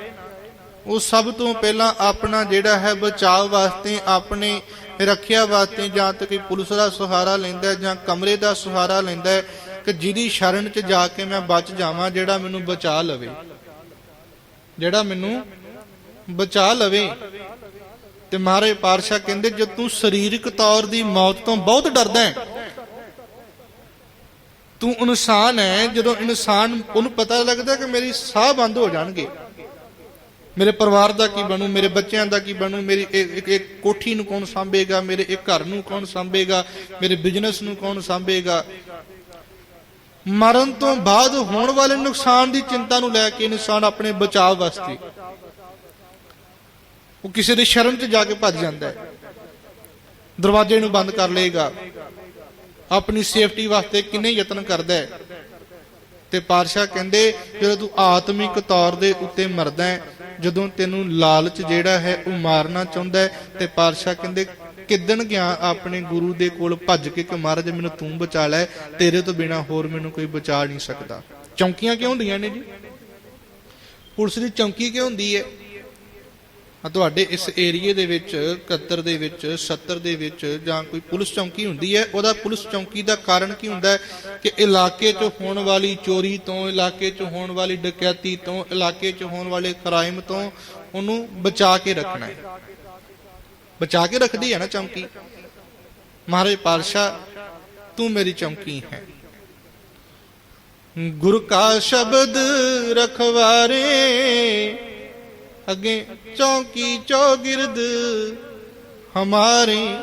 ਉਹ ਸਭ ਤੋਂ ਪਹਿਲਾਂ ਆਪਣਾ ਜਿਹੜਾ ਹੈ ਬਚਾਅ ਵਾਸਤੇ, ਆਪਣੇ ਰੱਖਿਆ ਵਾਸਤੇ ਜਾਂ ਤਾਂ ਕੋਈ ਪੁਲਿਸ ਦਾ ਸਹਾਰਾ ਲੈਂਦਾ ਜਾਂ ਕਮਰੇ ਦਾ ਸਹਾਰਾ ਲੈਂਦਾ ਕਿ ਜਿਹਦੀ ਸ਼ਰਨ 'ਚ ਜਾ ਕੇ ਮੈਂ ਬਚ ਜਾਵਾਂ, ਜਿਹੜਾ ਮੈਨੂੰ ਬਚਾ ਲਵੇ। ਜਿਹੜਾ ਮੈਨੂੰ ਬਚਾ ਲਵੇ। ਤੇ ਮਹਾਰਾਜ ਪਾਤਸ਼ਾਹ ਕਹਿੰਦੇ, ਜੇ ਤੂੰ ਸਰੀਰਕ ਤੌਰ ਦੀ ਮੌਤ ਤੋਂ ਬਹੁਤ ਡਰਦਾ ਹੈ ਤੂੰ ਇਨਸਾਨ ਹੈ, ਜਦੋਂ ਇਨਸਾਨ ਉਹਨੂੰ ਪਤਾ ਲੱਗਦਾ ਕਿ ਮੇਰੀ ਸਾਹ ਬੰਦ ਹੋ ਜਾਣਗੇ। ਮੇਰੇ ਪਰਿਵਾਰ ਦਾ ਕੀ ਬਣੂ, ਮੇਰੇ ਬੱਚਿਆਂ ਦਾ ਕੀ ਬਣੂ, ਮੇਰੀ ਇੱਕ ਇੱਕ ਕੋਠੀ ਨੂੰ ਕੌਣ ਸੰਭੇਗਾ, ਮੇਰੇ ਇੱਕ ਘਰ ਨੂੰ ਕੌਣ ਸੰਭੇਗਾ, ਮੇਰੇ ਬਿਜ਼ਨਸ ਨੂੰ ਕੌਣ ਸੰਭੇਗਾ। ਮਰਨ ਤੋਂ ਬਾਅਦ ਹੋਣ ਵਾਲੇ ਨੁਕਸਾਨ ਦੀ ਚਿੰਤਾ ਨੂੰ ਲੈ ਕੇ ਇਨਸਾਨ ਆਪਣੇ ਬਚਾਅ ਵਾਸਤੇ ਉਹ ਕਿਸੇ ਦੇ ਸ਼ਰਮ 'ਚ ਜਾ ਕੇ ਭੱਜ ਜਾਂਦਾ ਹੈ। ਦਰਵਾਜ਼ੇ ਨੂੰ ਬੰਦ ਕਰ ਲਏਗਾ। ਆਪਣੀ ਸੇਫਟੀ ਵਾਸਤੇ ਕਿੰਨੇ ਯਤਨ ਕਰਦਾ ਹੈ। ਤੇ ਪਾਤਸ਼ਾਹ ਕਹਿੰਦੇ, ਜਦੋਂ ਤੂੰ ਆਤਮਿਕ ਤੌਰ ਦੇ ਉੱਤੇ ਮਰਦਾ ਹੈ, ਜਦੋਂ ਤੈਨੂੰ ਲਾਲਚ ਜਿਹੜਾ ਹੈ ਉਹ ਮਾਰਨਾ ਚਾਹੁੰਦਾ ਹੈ, ਤੇ ਪਾਤਸ਼ਾਹ ਕਹਿੰਦੇ, ਕਿਦਣ ਗਿਆ ਆਪਣੇ ਗੁਰੂ ਦੇ ਕੋਲ ਭੱਜ ਕੇ ਕਿ ਮਹਾਰਾਜ ਮੈਨੂੰ ਤੂੰ ਬਚਾ ਲੈ, ਤੇਰੇ ਤੋਂ ਬਿਨਾ ਹੋਰ ਮੈਨੂੰ ਕੋਈ ਬਚਾ ਨਹੀਂ ਸਕਦਾ। ਚੌਂਕੀਆਂ ਕਿਉਂ ਹੁੰਦੀਆਂ ਨੇ ਜੀ? ਪੁਲਿਸ ਦੀ ਚੌਂਕੀ ਕਿਉਂ ਹੁੰਦੀ ਹੈ? ਤੁਹਾਡੇ ਇਸ ਏਰੀਏ ਦੇ ਵਿੱਚ 71 ਦੇ ਵਿੱਚ 70 ਦੇ ਵਿੱਚ ਜਾਂ ਕੋਈ ਪੁਲਿਸ ਚੌਂਕੀ ਹੁੰਦੀ ਹੈ, ਉਹਦਾ ਪੁਲਿਸ ਚੌਂਕੀ ਦਾ ਕਾਰਨ ਕੀ ਹੁੰਦਾ ਹੈ? ਕਿ ਇਲਾਕੇ 'ਚ ਹੋਣ ਵਾਲੀ ਚੋਰੀ ਤੋਂ, ਇਲਾਕੇ 'ਚ ਹੋਣ ਵਾਲੀ ਡਕੈਤੀ ਤੋਂ, ਇਲਾਕੇ 'ਚ ਹੋਣ ਵਾਲੇ ਕ੍ਰਾਈਮ ਤੋਂ ਉਹਨੂੰ ਬਚਾ ਕੇ ਰੱਖਣਾ ਹੈ। ਬਚਾ ਕੇ ਰੱਖਦੀ ਹੈ ਨਾ ਚੌਂਕੀ? ਮਹਾਰਾਜ ਪਾਤਸ਼ਾਹ, ਤੂੰ ਮੇਰੀ ਚੌਂਕੀ ਹੈ। ਗੁਰ ਕਾ ਸ਼ਬਦ ਰਖਵਾਰੇ, ਅੱਗੇ ਚੌਂਕੀ ਚੌਗਿਰਦ ਹਮਾਰੇ।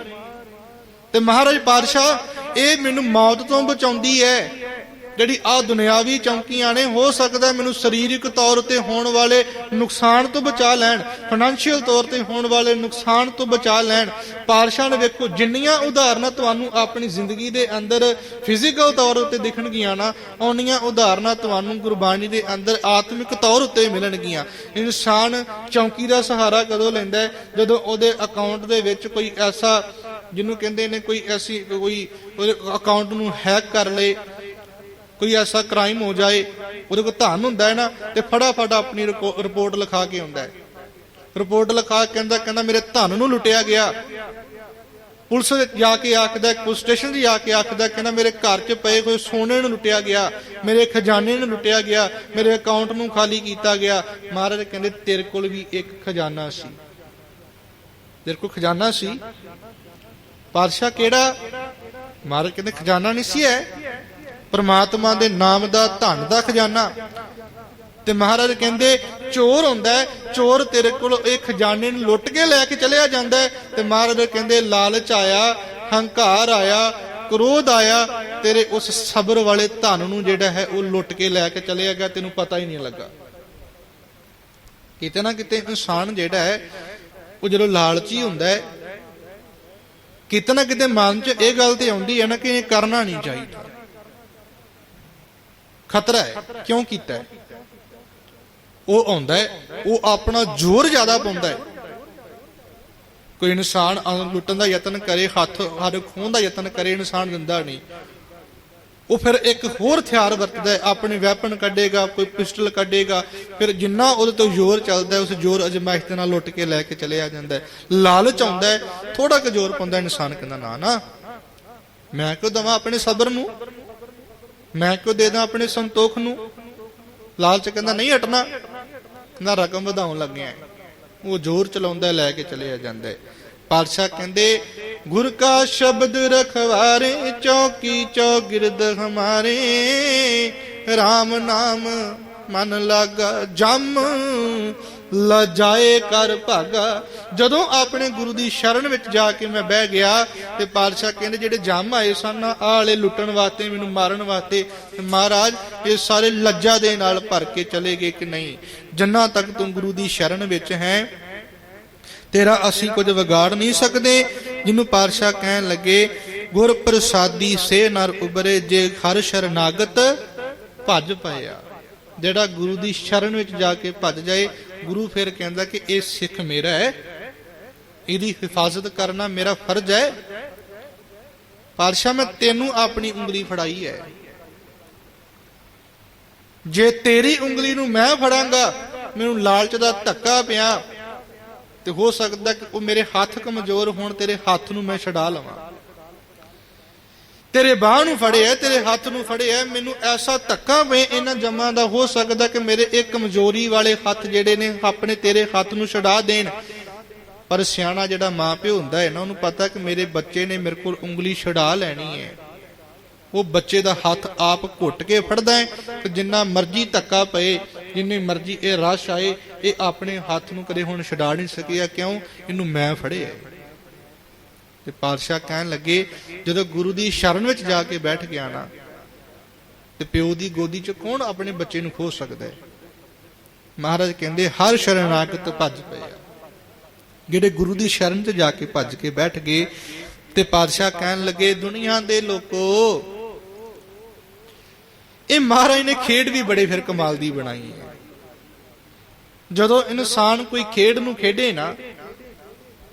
ਤੇ ਮਹਾਰਾਜ ਪਾਤਸ਼ਾਹ ਇਹ ਮੈਨੂੰ ਮੌਤ ਤੋਂ ਬਚਾਉਂਦੀ ਹੈ। ਜਿਹੜੀ ਆ ਦੁਨਿਆਵੀ ਚੌਂਕੀਆਂ ਨੇ, ਹੋ ਸਕਦਾ ਮੈਨੂੰ ਸਰੀਰਕ ਤੌਰ ਤੇ ਹੋਣ ਵਾਲੇ ਨੁਕਸਾਨ ਤੋਂ ਬਚਾ ਲੈਣ ਫਾਈਨੈਂਸ਼ੀਅਲ ਤੌਰ ਤੇ ਹੋਣ ਵਾਲੇ ਨੁਕਸਾਨ ਤੋਂ ਬਚਾ ਲੈਣ। ਪਾਰਸ਼ਾਂ ਨੇ ਵੇਖੋ, ਜਿੰਨੀਆਂ ਉਦਾਹਰਨਾਂ ਤੁਹਾਨੂੰ ਆਪਣੀ ਜ਼ਿੰਦਗੀ ਦੇ ਅੰਦਰ ਫਿਜ਼ੀਕਲ ਤੌਰ ਉੱਤੇ ਦਿਖਣਗੀਆਂ ਨਾ ਉਹਨੀਆਂ ਉਦਾਹਰਨਾਂ ਤੁਹਾਨੂੰ ਗੁਰਬਾਣੀ ਦੇ ਅੰਦਰ ਆਤਮਿਕ ਤੌਰ ਉੱਤੇ ਮਿਲਣਗੀਆਂ। ਇਨਸਾਨ ਚੌਂਕੀ ਦਾ ਸਹਾਰਾ ਕਦੋਂ ਲੈਂਦਾ ਹੈ? ਜਦੋਂ ਉਹਦੇ ਅਕਾਊਂਟ ਦੇ ਵਿੱਚ ਕੋਈ ਐਸਾ, ਜਿਹਨੂੰ ਕਹਿੰਦੇ ਨੇ ਕੋਈ ਐਸੀ, ਕੋਈ ਅਕਾਊਂਟ ਨੂੰ ਹੈਕ ਕਰ ਲਏ ਕੋਈ ਐਸਾ ਕ੍ਰਾਈਮ ਹੋ ਜਾਏ, ਉਹਦੇ ਕੋਲ ਧਨ ਹੁੰਦਾ ਹੈ ਨਾ, ਤੇ ਫਟਾਫਟ ਆਪਣੀ ਰਿਕੋ- ਰਿਪੋਰਟ ਲਿਖਾ ਕੇ ਆਉਂਦਾ ਹੈ। ਰਿਪੋਰਟ ਲਿਖਾ ਕਹਿੰਦਾ ਕਹਿੰਦਾ ਮੇਰੇ ਧਨ ਨੂੰ ਲੁੱਟਿਆ ਗਿਆ। ਪੁਲਿਸ ਜਾ ਕੇ ਆਖਦਾ ਪੁਲਿਸ ਸਟੇਸ਼ਨ 'ਚ ਜਾ ਕੇ ਆਖਦਾ ਕਹਿੰਦਾ ਮੇਰੇ ਘਰ 'ਚ ਪਏ ਕੋਈ ਸੋਨੇ ਨੂੰ ਲੁੱਟਿਆ ਗਿਆ, ਮੇਰੇ ਖਜ਼ਾਨੇ ਨੂੰ ਲੁੱਟਿਆ ਗਿਆ, ਮੇਰੇ ਅਕਾਊਂਟ ਨੂੰ ਖਾਲੀ ਕੀਤਾ ਗਿਆ। ਮਹਾਰਾਜ ਕਹਿੰਦੇ, ਤੇਰੇ ਕੋਲ ਵੀ ਇੱਕ ਖਜ਼ਾਨਾ ਸੀ। ਤੇਰੇ ਕੋਲ ਖਜ਼ਾਨਾ ਸੀ। ਪਾਤਸ਼ਾਹ ਕਿਹੜਾ? ਮਹਾਰਾਜ ਕਹਿੰਦੇ, ਖਜ਼ਾਨਾ ਨਹੀਂ ਸੀ ਹੈ ਪਰਮਾਤਮਾ ਦੇ ਨਾਮ ਦਾ ਧਨ ਦਾ ਖਜ਼ਾਨਾ। ਤੇ ਮਹਾਰਾਜ ਕਹਿੰਦੇ, ਚੋਰ ਹੁੰਦਾ ਚੋਰ ਤੇਰੇ ਕੋਲ ਇਹ ਖਜ਼ਾਨੇ ਨੂੰ ਲੁੱਟ ਕੇ ਲੈ ਕੇ ਚਲਿਆ ਜਾਂਦਾ ਤੇ ਮਹਾਰਾਜ ਕਹਿੰਦੇ, ਲਾਲਚ ਆਇਆ, ਹੰਕਾਰ ਆਇਆ, ਕ੍ਰੋਧ ਆਇਆ, ਤੇਰੇ ਉਸ ਸਬਰ ਵਾਲੇ ਧਨ ਨੂੰ ਜਿਹੜਾ ਹੈ ਉਹ ਲੁੱਟ ਕੇ ਲੈ ਕੇ ਚਲਿਆ ਗਿਆ, ਤੈਨੂੰ ਪਤਾ ਹੀ ਨਹੀਂ ਲੱਗਾ। ਕਿਤੇ ਨਾ ਕਿਤੇ ਇਨਸਾਨ ਜਿਹੜਾ ਹੈ, ਉਹ ਜਦੋਂ ਲਾਲਚੀ ਹੁੰਦਾ ਹੈ, ਕਿਤੇ ਨਾ ਕਿਤੇ ਮਨ 'ਚ ਇਹ ਗੱਲ ਤੇ ਆਉਂਦੀ ਹੈ ਨਾ ਕਿ ਇਹ ਕਰਨਾ ਨਹੀਂ ਚਾਹੀਦਾ। ਖਤਰਾ ਹੈ। ਕਿਉਂ ਕੀਤਾ ਹੈ? ਉਹ ਆਉਂਦਾ ਹੈ, ਉਹ ਆਪਣਾ ਜ਼ੋਰ ਜ਼ਿਆਦਾ ਪਾਉਂਦਾ ਹੈ। ਕੋਈ ਇਨਸਾਨ ਲੁੱਟਣ ਦਾ ਯਤਨ ਕਰੇ, ਹੱਥ ਹਰ ਖੋਹਣ ਦਾ ਯਤਨ ਕਰੇ, ਇਨਸਾਨ ਦਿੰਦਾ ਨਹੀਂ। ਉਹ ਫਿਰ ਇੱਕ ਹੋਰ ਹਥਿਆਰ ਵਰਤਦਾ ਹੈ, ਆਪਣੇ ਵੈਪਨ ਕੱਢੇਗਾ, ਕੋਈ ਪਿਸਟਲ ਕੱਢੇਗਾ, ਫਿਰ ਜਿੰਨਾ ਉਹਦੇ ਤੋਂ ਜ਼ੋਰ ਚੱਲਦਾ ਉਸ ਜ਼ੋਰ ਅਜਮਾਇਸ਼ ਦੇ ਨਾਲ ਲੁੱਟ ਕੇ ਲੈ ਕੇ ਚਲੇ ਆ ਜਾਂਦਾ ਹੈ। ਲਾਲਚ ਆਉਂਦਾ ਹੈ ਥੋੜਾ ਕੁ ਜ਼ੋਰ ਪਾਉਂਦਾ ਇਨਸਾਨ ਕਹਿੰਦਾ, ਨਾ ਨਾ, ਮੈਂ ਕਿਉਂ ਦਵਾਂ ਆਪਣੇ ਸਬਰ ਨੂੰ? ਮੈਂ ਕਿਉਂ ਦੇ ਦਾਂ ਆਪਣੇ ਸੰਤੋਖ ਨੂੰ? ਲਾਲਚ ਕਹਿੰਦਾ, ਨਹੀਂ ਹਟਣਾ। ਕਹਿੰਦਾ ਰਕਮ ਵਧਾਉਣ ਲੱਗਿਆ। ਉਹ ਜ਼ੋਰ ਚਲਾਉਂਦਾ ਲੈ ਕੇ ਚਲਿਆ ਜਾਂਦਾ ਹੈ। ਪਾਤਸ਼ਾਹ ਕਹਿੰਦੇ, ਗੁਰ ਕਾ ਸ਼ਬਦ ਰਖਵਾਰੇ, ਚੌਕੀ ਚੌਗਿਰਦ ਹਮਾਰੇ। RAM ਨਾਮ ਮਨ ਲਾਗਾ ਜਮ ਲਜਾਏ ਕਰ ਭਾਗਾ। ਜਦੋਂ ਆਪਣੇ ਗੁਰੂ ਦੀ ਸ਼ਰਨ ਵਿੱਚ ਜਾ ਕੇ ਮੈਂ ਬਹਿ ਗਿਆ ਤੇ ਪਾਤਸ਼ਾਹ ਕਹਿੰਦੇ ਜਿਹੜੇ ਜੰਮ ਆਏ ਸਨ ਆਹ ਲੁੱਟਣ ਵਾਸਤੇ, ਮੈਨੂੰ ਮਾਰਨ ਵਾਸਤੇ, ਮਹਾਰਾਜ, ਇਹ ਸਾਰੇ ਲੱਜਾ ਦੇ ਨਾਲ ਭਰ ਕੇ ਚਲੇ ਗਏ ਕਿ ਨਹੀਂ? ਜੰਨਾ ਤੱਕ ਤੂੰ ਗੁਰੂ ਦੀ ਸ਼ਰਨ ਵਿੱਚ ਹੈ, ਤੇਰਾ ਅਸੀਂ ਕੁਝ ਵਿਗਾੜ ਨਹੀਂ ਸਕਦੇ। ਜਿਹਨੂੰ ਪਾਤਸ਼ਾਹ ਕਹਿਣ ਲੱਗੇ ਗੁਰ ਪ੍ਰਸਾਦੀ ਸੇ ਨਰ ਉਬਰੇ, ਜੇ ਹਰ ਸ਼ਰਨਾਗਤ ਭੱਜ ਪਾਇਆ ਜਿਹੜਾ ਗੁਰੂ ਦੀ ਸ਼ਰਨ ਵਿੱਚ ਜਾ ਕੇ ਭੱਜ ਜਾਏ ਗੁਰੂ ਫਿਰ ਕਹਿੰਦਾ ਕਿ ਇਹ ਸਿੱਖ ਮੇਰਾ ਹੈ, ਇਹਦੀ ਹਿਫਾਜ਼ਤ ਕਰਨਾ ਮੇਰਾ ਫਰਜ਼ ਹੈ। ਪਾਤਸ਼ਾਹ, ਮੈਂ ਤੈਨੂੰ ਆਪਣੀ ਉਂਗਲੀ ਫੜਾਈ ਹੈ। ਜੇ ਤੇਰੀ ਉਂਗਲੀ ਨੂੰ ਮੈਂ ਫੜਾਂਗਾ, ਮੈਨੂੰ ਲਾਲਚ ਦਾ ਧੱਕਾ ਪਿਆ ਤੇ ਹੋ ਸਕਦਾ ਕਿ ਉਹ ਮੇਰੇ ਹੱਥ ਕਮਜ਼ੋਰ ਹੋਣ, ਤੇਰੇ ਹੱਥ ਨੂੰ ਮੈਂ ਛਡਾ ਲਵਾਂ। ਤੇਰੇ ਬਾਹ ਨੂੰ ਫੜਿਆ ਤੇਰੇ ਹੱਥ ਨੂੰ ਫੜਿਆ ਮੈਨੂੰ ਐਸਾ ਧੱਕਾ ਵੇ ਇਹਨਾਂ ਜਮਾਂ ਦਾ ਹੋ ਸਕਦਾ ਕਿ ਮੇਰੇ ਇਹ ਕਮਜ਼ੋਰੀ ਵਾਲੇ ਹੱਥ ਜਿਹੜੇ ਨੇ ਆਪਣੇ ਤੇਰੇ ਹੱਥ ਨੂੰ ਛਡਾ ਦੇਣ। ਪਰ ਸਿਆਣਾ ਜਿਹੜਾ ਮਾਂ ਪਿਓ ਹੁੰਦਾ ਹੈ ਨਾ, ਉਹਨੂੰ ਪਤਾ ਕਿ ਮੇਰੇ ਬੱਚੇ ਨੇ ਮੇਰੇ ਕੋਲ ਉਂਗਲੀ ਛਡਾ ਲੈਣੀ ਹੈ ਉਹ ਬੱਚੇ ਦਾ ਹੱਥ ਆਪ ਘੁੱਟ ਕੇ ਫੜਦਾ ਹੈ ਤੇ ਜਿੰਨਾ ਮਰਜ਼ੀ ਧੱਕਾ ਪਏ, ਜਿੰਨੀ ਮਰਜ਼ੀ ਇਹ ਰਸ਼ ਆਏ, ਇਹ ਆਪਣੇ ਹੱਥ ਨੂੰ ਕਦੇ ਹੁਣ ਛਡਾ ਨਹੀਂ ਸਕਿਆ, ਕਿਉਂ? ਇਹਨੂੰ ਮੈਂ ਫੜਿਆ। ਤੇ ਪਾਤਸ਼ਾਹ ਕਹਿਣ ਲੱਗੇ, ਜਦੋਂ ਗੁਰੂ ਦੀ ਸ਼ਰਨ ਵਿੱਚ ਜਾ ਕੇ ਬੈਠ ਗਿਆ ਨਾ, ਤੇ ਪਿਓ ਦੀ ਗੋਦੀ 'ਚ ਕੌਣ ਆਪਣੇ ਬੱਚੇ ਨੂੰ ਖੋ ਸਕਦਾ ਹੈ? ਮਹਾਰਾਜ ਕਹਿੰਦੇ, ਹਰ ਸ਼ਰਨਾਗਤ ਭੱਜ ਪਿਆ ਜਿਹੜੇ ਗੁਰੂ ਦੀ ਸ਼ਰਨ 'ਚ ਜਾ ਕੇ ਭੱਜ ਕੇ ਬੈਠ ਗਏ, ਤੇ ਪਾਤਸ਼ਾਹ ਕਹਿਣ ਲੱਗੇ, ਦੁਨੀਆ ਦੇ ਲੋਕੋ, ਇਹ ਮਹਾਰਾਜ ਨੇ ਖੇਡ ਵੀ ਬੜੇ ਫਿਰ ਕਮਾਲ ਦੀ ਬਣਾਈ ਹੈ। ਜਦੋਂ ਇਨਸਾਨ ਕੋਈ ਖੇਡ ਨੂੰ ਖੇਡੇ ਨਾ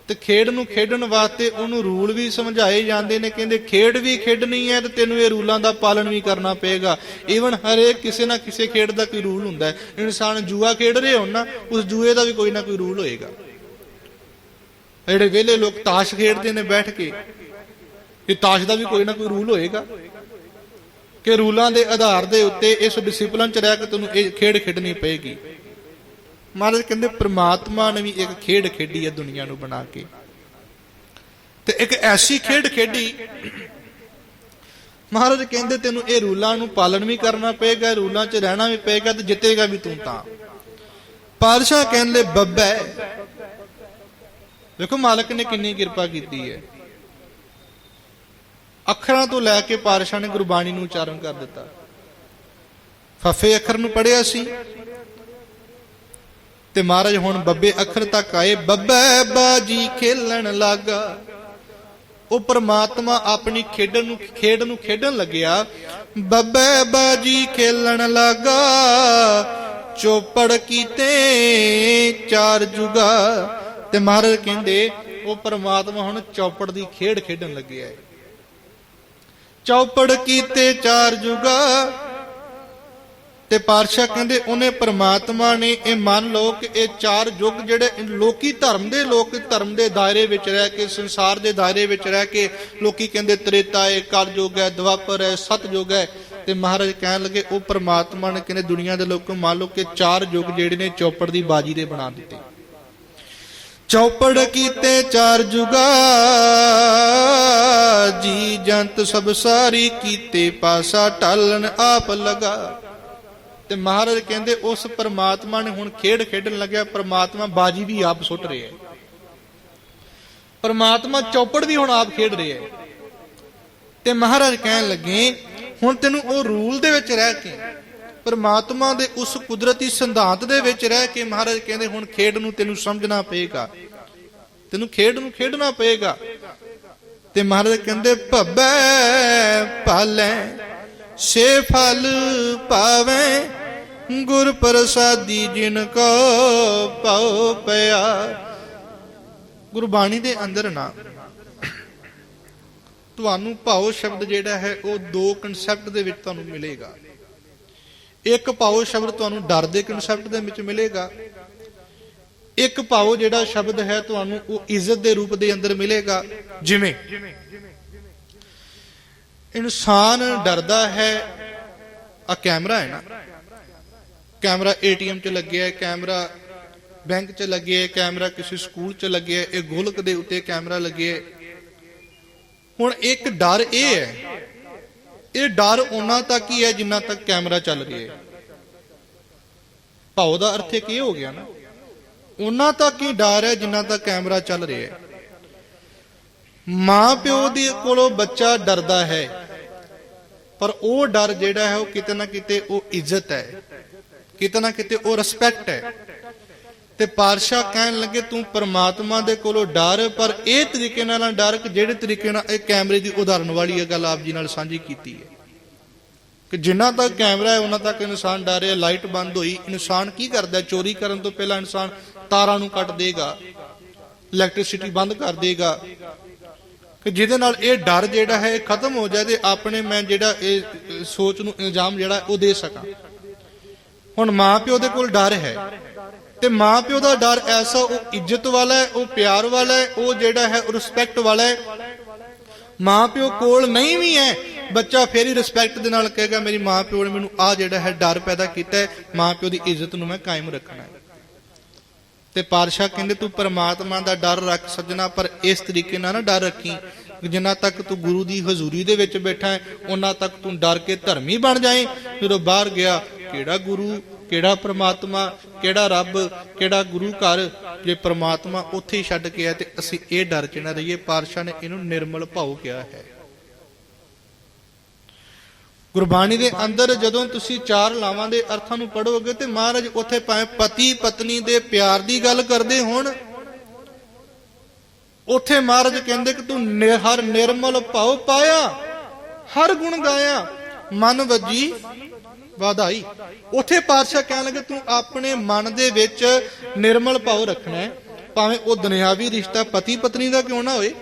ਤੇ ਖੇਡ ਨੂੰ ਖੇਡਣ ਵਾਸਤੇ ਉਹਨੂੰ ਰੂਲ ਵੀ ਸਮਝਾਏ ਜਾਂਦੇ ਨੇ, ਕਹਿੰਦੇ ਖੇਡ ਵੀ ਖੇਡਣੀ ਹੈ ਤੇ ਤੈਨੂੰ ਇਹ ਰੂਲਾਂ ਦਾ ਪਾਲਣ ਵੀ ਕਰਨਾ ਪਏਗਾ। ਈਵਨ ਹਰੇਕ ਕਿਸੇ ਨਾ ਕਿਸੇ ਖੇਡ ਦਾ ਕੋਈ ਰੂਲ ਹੁੰਦਾ ਹੈ। ਇਨਸਾਨ ਜੂਆ ਖੇਡ ਰਹੇ ਹੋਣ ਨਾ ਉਸ ਜੂਏ ਦਾ ਵੀ ਕੋਈ ਨਾ ਕੋਈ ਰੂਲ ਹੋਏਗਾ। ਜਿਹੜੇ ਵਿਹਲੇ ਲੋਕ ਤਾਸ਼ ਖੇਡਦੇ ਨੇ ਬੈਠ ਕੇ, ਇਹ ਤਾਸ਼ ਦਾ ਵੀ ਕੋਈ ਨਾ ਕੋਈ ਰੂਲ ਹੋਏਗਾ। ਕਿ ਰੂਲਾਂ ਦੇ ਆਧਾਰ ਦੇ ਉੱਤੇ ਇਸ ਡਿਸਪਲਨ ਚ ਰਹਿ ਕੇ ਤੈਨੂੰ ਇਹ ਖੇਡ ਖੇਡਣੀ ਪਏਗੀ। ਮਹਾਰਾਜ ਕਹਿੰਦੇ ਪ੍ਰਮਾਤਮਾ ਨੇ ਵੀ ਇੱਕ ਖੇਡ ਖੇਡੀ ਹੈ ਦੁਨੀਆ ਨੂੰ ਬਣਾ ਕੇ। ਤੇ ਇੱਕ ਐਸੀ ਖੇਡ ਖੇਡੀ। ਮਹਾਰਾਜ ਕਹਿੰਦੇ ਤੈਨੂੰ ਇਹ ਰੂਲਾਂ ਨੂੰ ਪਾਲਣ ਵੀ ਕਰਨਾ ਪਏਗਾ, ਰੂਲਾਂ 'ਚ ਰਹਿਣਾ ਵੀ ਪਏਗਾ ਤੇ ਜਿੱਤੇਗਾ ਵੀ ਤੂੰ ਤਾਂ। ਪਾਤਸ਼ਾਹ ਕਹਿੰਦੇ ਬੱਬੈ, ਦੇਖੋ ਮਾਲਕ ਨੇ ਕਿੰਨੀ ਕਿਰਪਾ ਕੀਤੀ ਹੈ। ਅੱਖਰਾਂ ਤੋਂ ਲੈ ਕੇ ਪਾਤਸ਼ਾਹ ਨੇ ਗੁਰਬਾਣੀ ਨੂੰ ਉਚਾਰਨ ਕਰ ਦਿੱਤਾ। ਫਫੇ ਅੱਖਰ ਨੂੰ ਪੜਿਆ ਸੀ। ਤੇ ਮਹਾਰਾਜ ਹੁਣ ਬੱਬੇ ਅੱਖਰ ਤੱਕ ਆਏ, ਬੱਬੇ ਬਾਜੀ ਖੇਲਣ ਲੱਗਾ। ਉਹ ਪ੍ਰਮਾਤਮਾ ਆਪਣੀ ਖੇਡਣ ਨੂੰ, ਖੇਡ ਨੂੰ ਖੇਡਣ ਲੱਗਿਆ। ਬੱਬੇ ਬਾਜੀ ਖੇਲਣ ਲੱਗਾ, ਚੋਪੜ ਕੀਤੇ ਚਾਰ ਜੁਗਾ। ਤੇ ਮਹਾਰਾਜ ਕਹਿੰਦੇ, ਉਹ ਪ੍ਰਮਾਤਮਾ ਹੁਣ ਚੌਪੜ ਦੀ ਖੇਡ ਖੇਡਣ ਲੱਗਿਆ ਹੈ ਚੌਪੜ ਕੀਤੇ ਚਾਰ ਜੁਗਾ ਤੇ ਪਾਤਸ਼ਾਹ ਕਹਿੰਦੇ, ਉਹਨੇ ਪ੍ਰਮਾਤਮਾ ਨੇ ਇਹ ਮੰਨ ਲਓ ਕਿ ਇਹ ਚਾਰ ਯੁੱਗ ਜਿਹੜੇ ਲੋਕੀ ਧਰਮ ਦੇ ਲੋਕ, ਧਰਮ ਦੇ ਦਾਇਰੇ ਵਿੱਚ ਰਹਿ ਕੇ, ਸੰਸਾਰ ਦੇ ਦਾਇਰੇ ਵਿੱਚ ਰਹਿ ਕੇ ਲੋਕੀ ਕਹਿੰਦੇ, ਤ੍ਰੇਤਾ ਹੈ, ਕਲਯੁਗ ਹੈ, ਦਵਾਪਰ ਹੈ, ਸਤਯੁਗ ਹੈ। ਤੇ ਮਹਾਰਾਜ ਕਹਿਣ ਲੱਗੇ, ਉਹ ਪ੍ਰਮਾਤਮਾ ਨੇ ਕਹਿੰਦੇ, ਦੁਨੀਆ ਦੇ ਲੋਕ ਮੰਨ ਲਓ ਕਿ ਚਾਰ ਯੁੱਗ ਜਿਹੜੇ ਨੇ ਚੌਪੜ ਦੀ ਬਾਜੀ ਦੇ ਬਣਾ ਦਿੱਤੇ। ਚੌਪੜ ਕੀਤੇ ਚਾਰ ਜੁਗਾ ਜੀ ਜੰਤ ਸਭ ਸਾਰੀ ਕੀਤੇ, ਪਾਸਾ ਟਾਲਣ ਆਪ ਲਗਾ। ਤੇ ਮਹਾਰਾਜ ਕਹਿੰਦੇ ਉਸ ਪਰਮਾਤਮਾ ਨੇ ਹੁਣ ਖੇਡ ਖੇਡਣ ਲੱਗਿਆ, ਪਰਮਾਤਮਾ ਬਾਜੀ ਵੀ ਆਪ ਸੁੱਟ ਰਿਹਾ ਹੈ। ਪਰਮਾਤਮਾ ਚੌਪੜ ਵੀ ਹੁਣ ਆਪ ਖੇਡ ਰਿਹਾ ਹੈ। ਤੇ ਮਹਾਰਾਜ ਕਹਿਣ ਲੱਗੇ, ਹੁਣ ਤੈਨੂੰ ਉਹ ਰੂਲ ਦੇ ਵਿੱਚ ਰਹਿ ਕੇ, ਪਰਮਾਤਮਾ ਦੇ ਉਸ ਕੁਦਰਤੀ ਸਿਧਾਂਤ ਦੇ ਵਿੱਚ ਰਹਿ ਕੇ ਮਹਾਰਾਜ ਕਹਿੰਦੇ ਹੁਣ ਖੇਡ ਨੂੰ ਤੈਨੂੰ ਸਮਝਣਾ ਪਏਗਾ। ਤੈਨੂੰ ਖੇਡ ਨੂੰ ਖੇਡਣਾ ਪਏਗਾ। ਤੇ ਮਹਾਰਾਜ ਕਹਿੰਦੇ, ਭੱਬੈ ਪਾਲੈ ਸੇ ਫਲ ਪਾਵੇ ਗੁਰ ਪ੍ਰਸਾਦੀ ਜਿਨ ਕੋ ਪਾਉ ਪਿਆ ਗੁਰਬਾਣੀ ਦੇ ਅੰਦਰ ਨਾ ਤੁਹਾਨੂੰ ਭਾਉ ਸ਼ਬਦ ਜਿਹੜਾ ਹੈ, ਉਹ ਦੋ ਕਨਸੈਪਟ ਦੇ ਵਿੱਚ ਤੁਹਾਨੂੰ ਮਿਲੇਗਾ। ਇੱਕ ਭਾਉ ਸ਼ਬਦ ਤੁਹਾਨੂੰ ਡਰ ਦੇ ਕਨਸੈਪਟ ਦੇ ਵਿੱਚ ਮਿਲੇਗਾ। ਇੱਕ ਭਾਉ ਜਿਹੜਾ ਸ਼ਬਦ ਹੈ, ਤੁਹਾਨੂੰ ਉਹ ਇੱਜ਼ਤ ਦੇ ਰੂਪ ਦੇ ਅੰਦਰ ਮਿਲੇਗਾ। ਜਿਵੇਂ ਇਨਸਾਨ ਡਰਦਾ ਹੈ ਆ ਕੈਮਰਾ ਹੈ ਨਾ। ਕੈਮਰਾ ਏਟੀਐਮ 'ਚ ਲੱਗਿਆ ਹੈ ਕੈਮਰਾ ਬੈਂਕ 'ਚ ਲੱਗਿਆ ਹੈ ਕੈਮਰਾ ਕਿਸੇ ਸਕੂਲ 'ਚ ਲੱਗਿਆ ਹੈ ਇਹ ਗੋਲਕ ਦੇ ਉੱਤੇ ਕੈਮਰਾ ਲੱਗਿਆ ਹੁਣ ਇੱਕ ਡਰ ਇਹ ਹੈ, ਇਹ ਡਰ ਉਹਨਾਂ ਤੱਕ ਹੀ ਹੈ ਜਿੰਨਾ ਤੱਕ ਕੈਮਰਾ ਚੱਲ ਰਿਹਾ ਹੈ। ਭਾਉ ਦਾ ਅਰਥ ਇੱਕ ਇਹ ਹੋ ਗਿਆ ਨਾ, ਉਹਨਾਂ ਤੱਕ ਹੀ ਡਰ ਹੈ ਜਿੰਨਾ ਤੱਕ ਕੈਮਰਾ ਚੱਲ ਰਿਹਾ ਹੈ। ਮਾਂ ਪਿਓ ਦੇ ਕੋਲੋਂ ਬੱਚਾ ਡਰਦਾ ਹੈ, ਪਰ ਉਹ ਡਰ ਜਿਹੜਾ ਹੈ ਉਹ ਕਿਤੇ ਨਾ ਕਿਤੇ ਉਹ ਇੱਜ਼ਤ ਹੈ। ਕਿਤੇ ਨਾ ਕਿਤੇ ਉਹ ਰਿਸਪੈਕਟ ਹੈ। ਤੇ ਪਾਰਸ਼ਾ ਕਹਿਣ ਲੱਗੇ, ਤੂੰ ਪਰਮਾਤਮਾ ਦੇ ਕੋਲੋਂ ਡਰ, ਪਰ ਇਹ ਤਰੀਕੇ ਨਾਲ ਨਾ ਡਰ ਕਿ ਜਿਹੜੇ ਤਰੀਕੇ ਨਾਲ ਇਹ ਕੈਮਰੇ ਦੀ ਉਦਾਹਰਨ ਵਾਲੀ ਇਹ ਗੱਲ ਆਪ ਜੀ ਨਾਲ ਸਾਂਝੀ ਕੀਤੀ ਹੈ। ਕਿ ਜਿੰਨਾ ਤੱਕ ਕੈਮਰਾ ਹੈ, ਉਹਨਾਂ ਤੱਕ ਇਨਸਾਨ ਡਰ ਰਿਹਾ ਲਾਈਟ ਬੰਦ ਹੋਈ, ਇਨਸਾਨ ਕੀ ਕਰਦਾ ਚੋਰੀ ਕਰਨ ਤੋਂ ਪਹਿਲਾਂ ਇਨਸਾਨ ਤਾਰਾਂ ਨੂੰ ਕੱਟ ਦੇਗਾ ਇਲੈਕਟ੍ਰਿਸਿਟੀ ਬੰਦ ਕਰ ਦੇਗਾ। ਕਿ ਜਿਹਦੇ ਨਾਲ ਇਹ ਡਰ ਜਿਹੜਾ ਹੈ, ਇਹ ਖਤਮ ਹੋ ਜਾਏ ਤੇ ਆਪਣੇ ਮੈਂ ਜਿਹੜਾ ਇਹ ਸੋਚ ਨੂੰ ਇਲਜ਼ਾਮ ਜਿਹੜਾ ਉਹ ਦੇ ਸਕਾਂ। ਹੁਣ ਮਾਂ ਪਿਓ ਦੇ ਕੋਲ ਡਰ ਹੈ। ਤੇ ਮਾਂ ਪਿਓ ਦਾ ਡਰ ਐਸਾ, ਉਹ ਇੱਜ਼ਤ ਵਾਲਾ ਹੈ, ਉਹ ਪਿਆਰ ਵਾਲਾ ਹੈ, ਉਹ ਜਿਹੜਾ ਹੈ, ਉਹ ਰਿਸਪੈਕਟ ਵਾਲਾ ਹੈ। ਮਾਂ ਪਿਓ ਕੋਲ ਨਹੀਂ ਵੀ ਹੈ, ਬੱਚਾ ਫੇਰ ਹੀ ਰਿਸਪੈਕਟ ਦੇ ਨਾਲ ਕਹੇਗਾ, ਮੇਰੀ ਮਾਂ ਪਿਓ ਨੇ ਮੈਨੂੰ ਆ ਜਿਹੜਾ ਹੈ ਡਰ ਪੈਦਾ ਕੀਤਾ ਹੈ, ਮਾਂ ਪਿਓ ਦੀ ਇੱਜ਼ਤ ਨੂੰ ਮੈਂ ਕਾਇਮ ਰੱਖਣਾ ਹੈ। ਤੇ ਪਾਤਸ਼ਾਹ ਕਹਿੰਦੇ, ਤੂੰ ਪਰਮਾਤਮਾ ਦਾ ਡਰ ਰੱਖ ਸੱਜਣਾ, ਪਰ ਇਸ ਤਰੀਕੇ ਨਾਲ ਨਾ ਡਰ ਰੱਖੀ, ਜਿੰਨਾ ਤੱਕ ਤੂੰ ਗੁਰੂ ਦੀ ਹਜ਼ੂਰੀ ਦੇ ਵਿੱਚ ਬੈਠਾ ਹੈ ਉਹਨਾਂ ਤੱਕ ਤੂੰ ਡਰ ਕੇ ਧਰਮੀ ਬਣ ਜਾਏ। ਜਦੋਂ ਬਾਹਰ ਗਿਆ ਕਿਹੜਾ ਗੁਰੂ, ਕਿਹੜਾ ਪ੍ਰਮਾਤਮਾ, ਕਿਹੜਾ ਰੱਬ, ਕਿਹੜਾ ਗੁਰੂ ਘਰ ਜੇ ਪ੍ਰਮਾਤਮਾ ਉੱਥੇ ਛੱਡ ਕੇ ਆ ਤੇ ਅਸੀਂ ਇਹ ਡਰ ਚ ਨਾ ਰਹੀਏ, ਪਾਤਸ਼ਾਹ ਨੇ ਇਹਨੂੰ ਨਿਰਮਲ ਭਾਉ ਕਿਹਾ ਹੈ। ਗੁਰਬਾਣੀ ਦੇ ਅੰਦਰ ਜਦੋਂ ਤੁਸੀਂ ਚਾਰ ਲਾਵਾਂ ਦੇ ਅਰਥਾਂ ਨੂੰ ਪੜੋਗੇ ਤੇ ਮਹਾਰਾਜ ਉੱਥੇ ਭਾਵੇਂ ਪਤੀ, ਪਤਨੀ ਦੇ ਪਿਆਰ ਦੀ ਗੱਲ ਕਰਦੇ ਹੋਣ, ਉੱਥੇ ਮਹਾਰਾਜ ਕਹਿੰਦੇ ਕਿ ਤੂੰ ਹਰ ਨਿਰਮਲ ਭਾਉ ਪਾਇਆ, ਹਰ ਗੁਣ ਗਾਇਆ, ਮਨ ਵੱਜੀ ਵਧਾਈ। ਉੱਥੇ ਪਾਤਸ਼ਾਹ ਕਹਿਣ ਲੱਗੇ, ਤੂੰ ਆਪਣੇ ਮਨ ਦੇ ਵਿੱਚ ਨਿਰਮਲ ਭਾਉ ਰੱਖਣਾ ਹੈ। ਭਾਵੇਂ ਉਹ ਦੁਨਿਆਵੀ ਰਿਸ਼ਤਾ ਪਤੀ ਪਤਨੀ ਦਾ ਕਿਉਂ ਨਾ ਹੋਏ,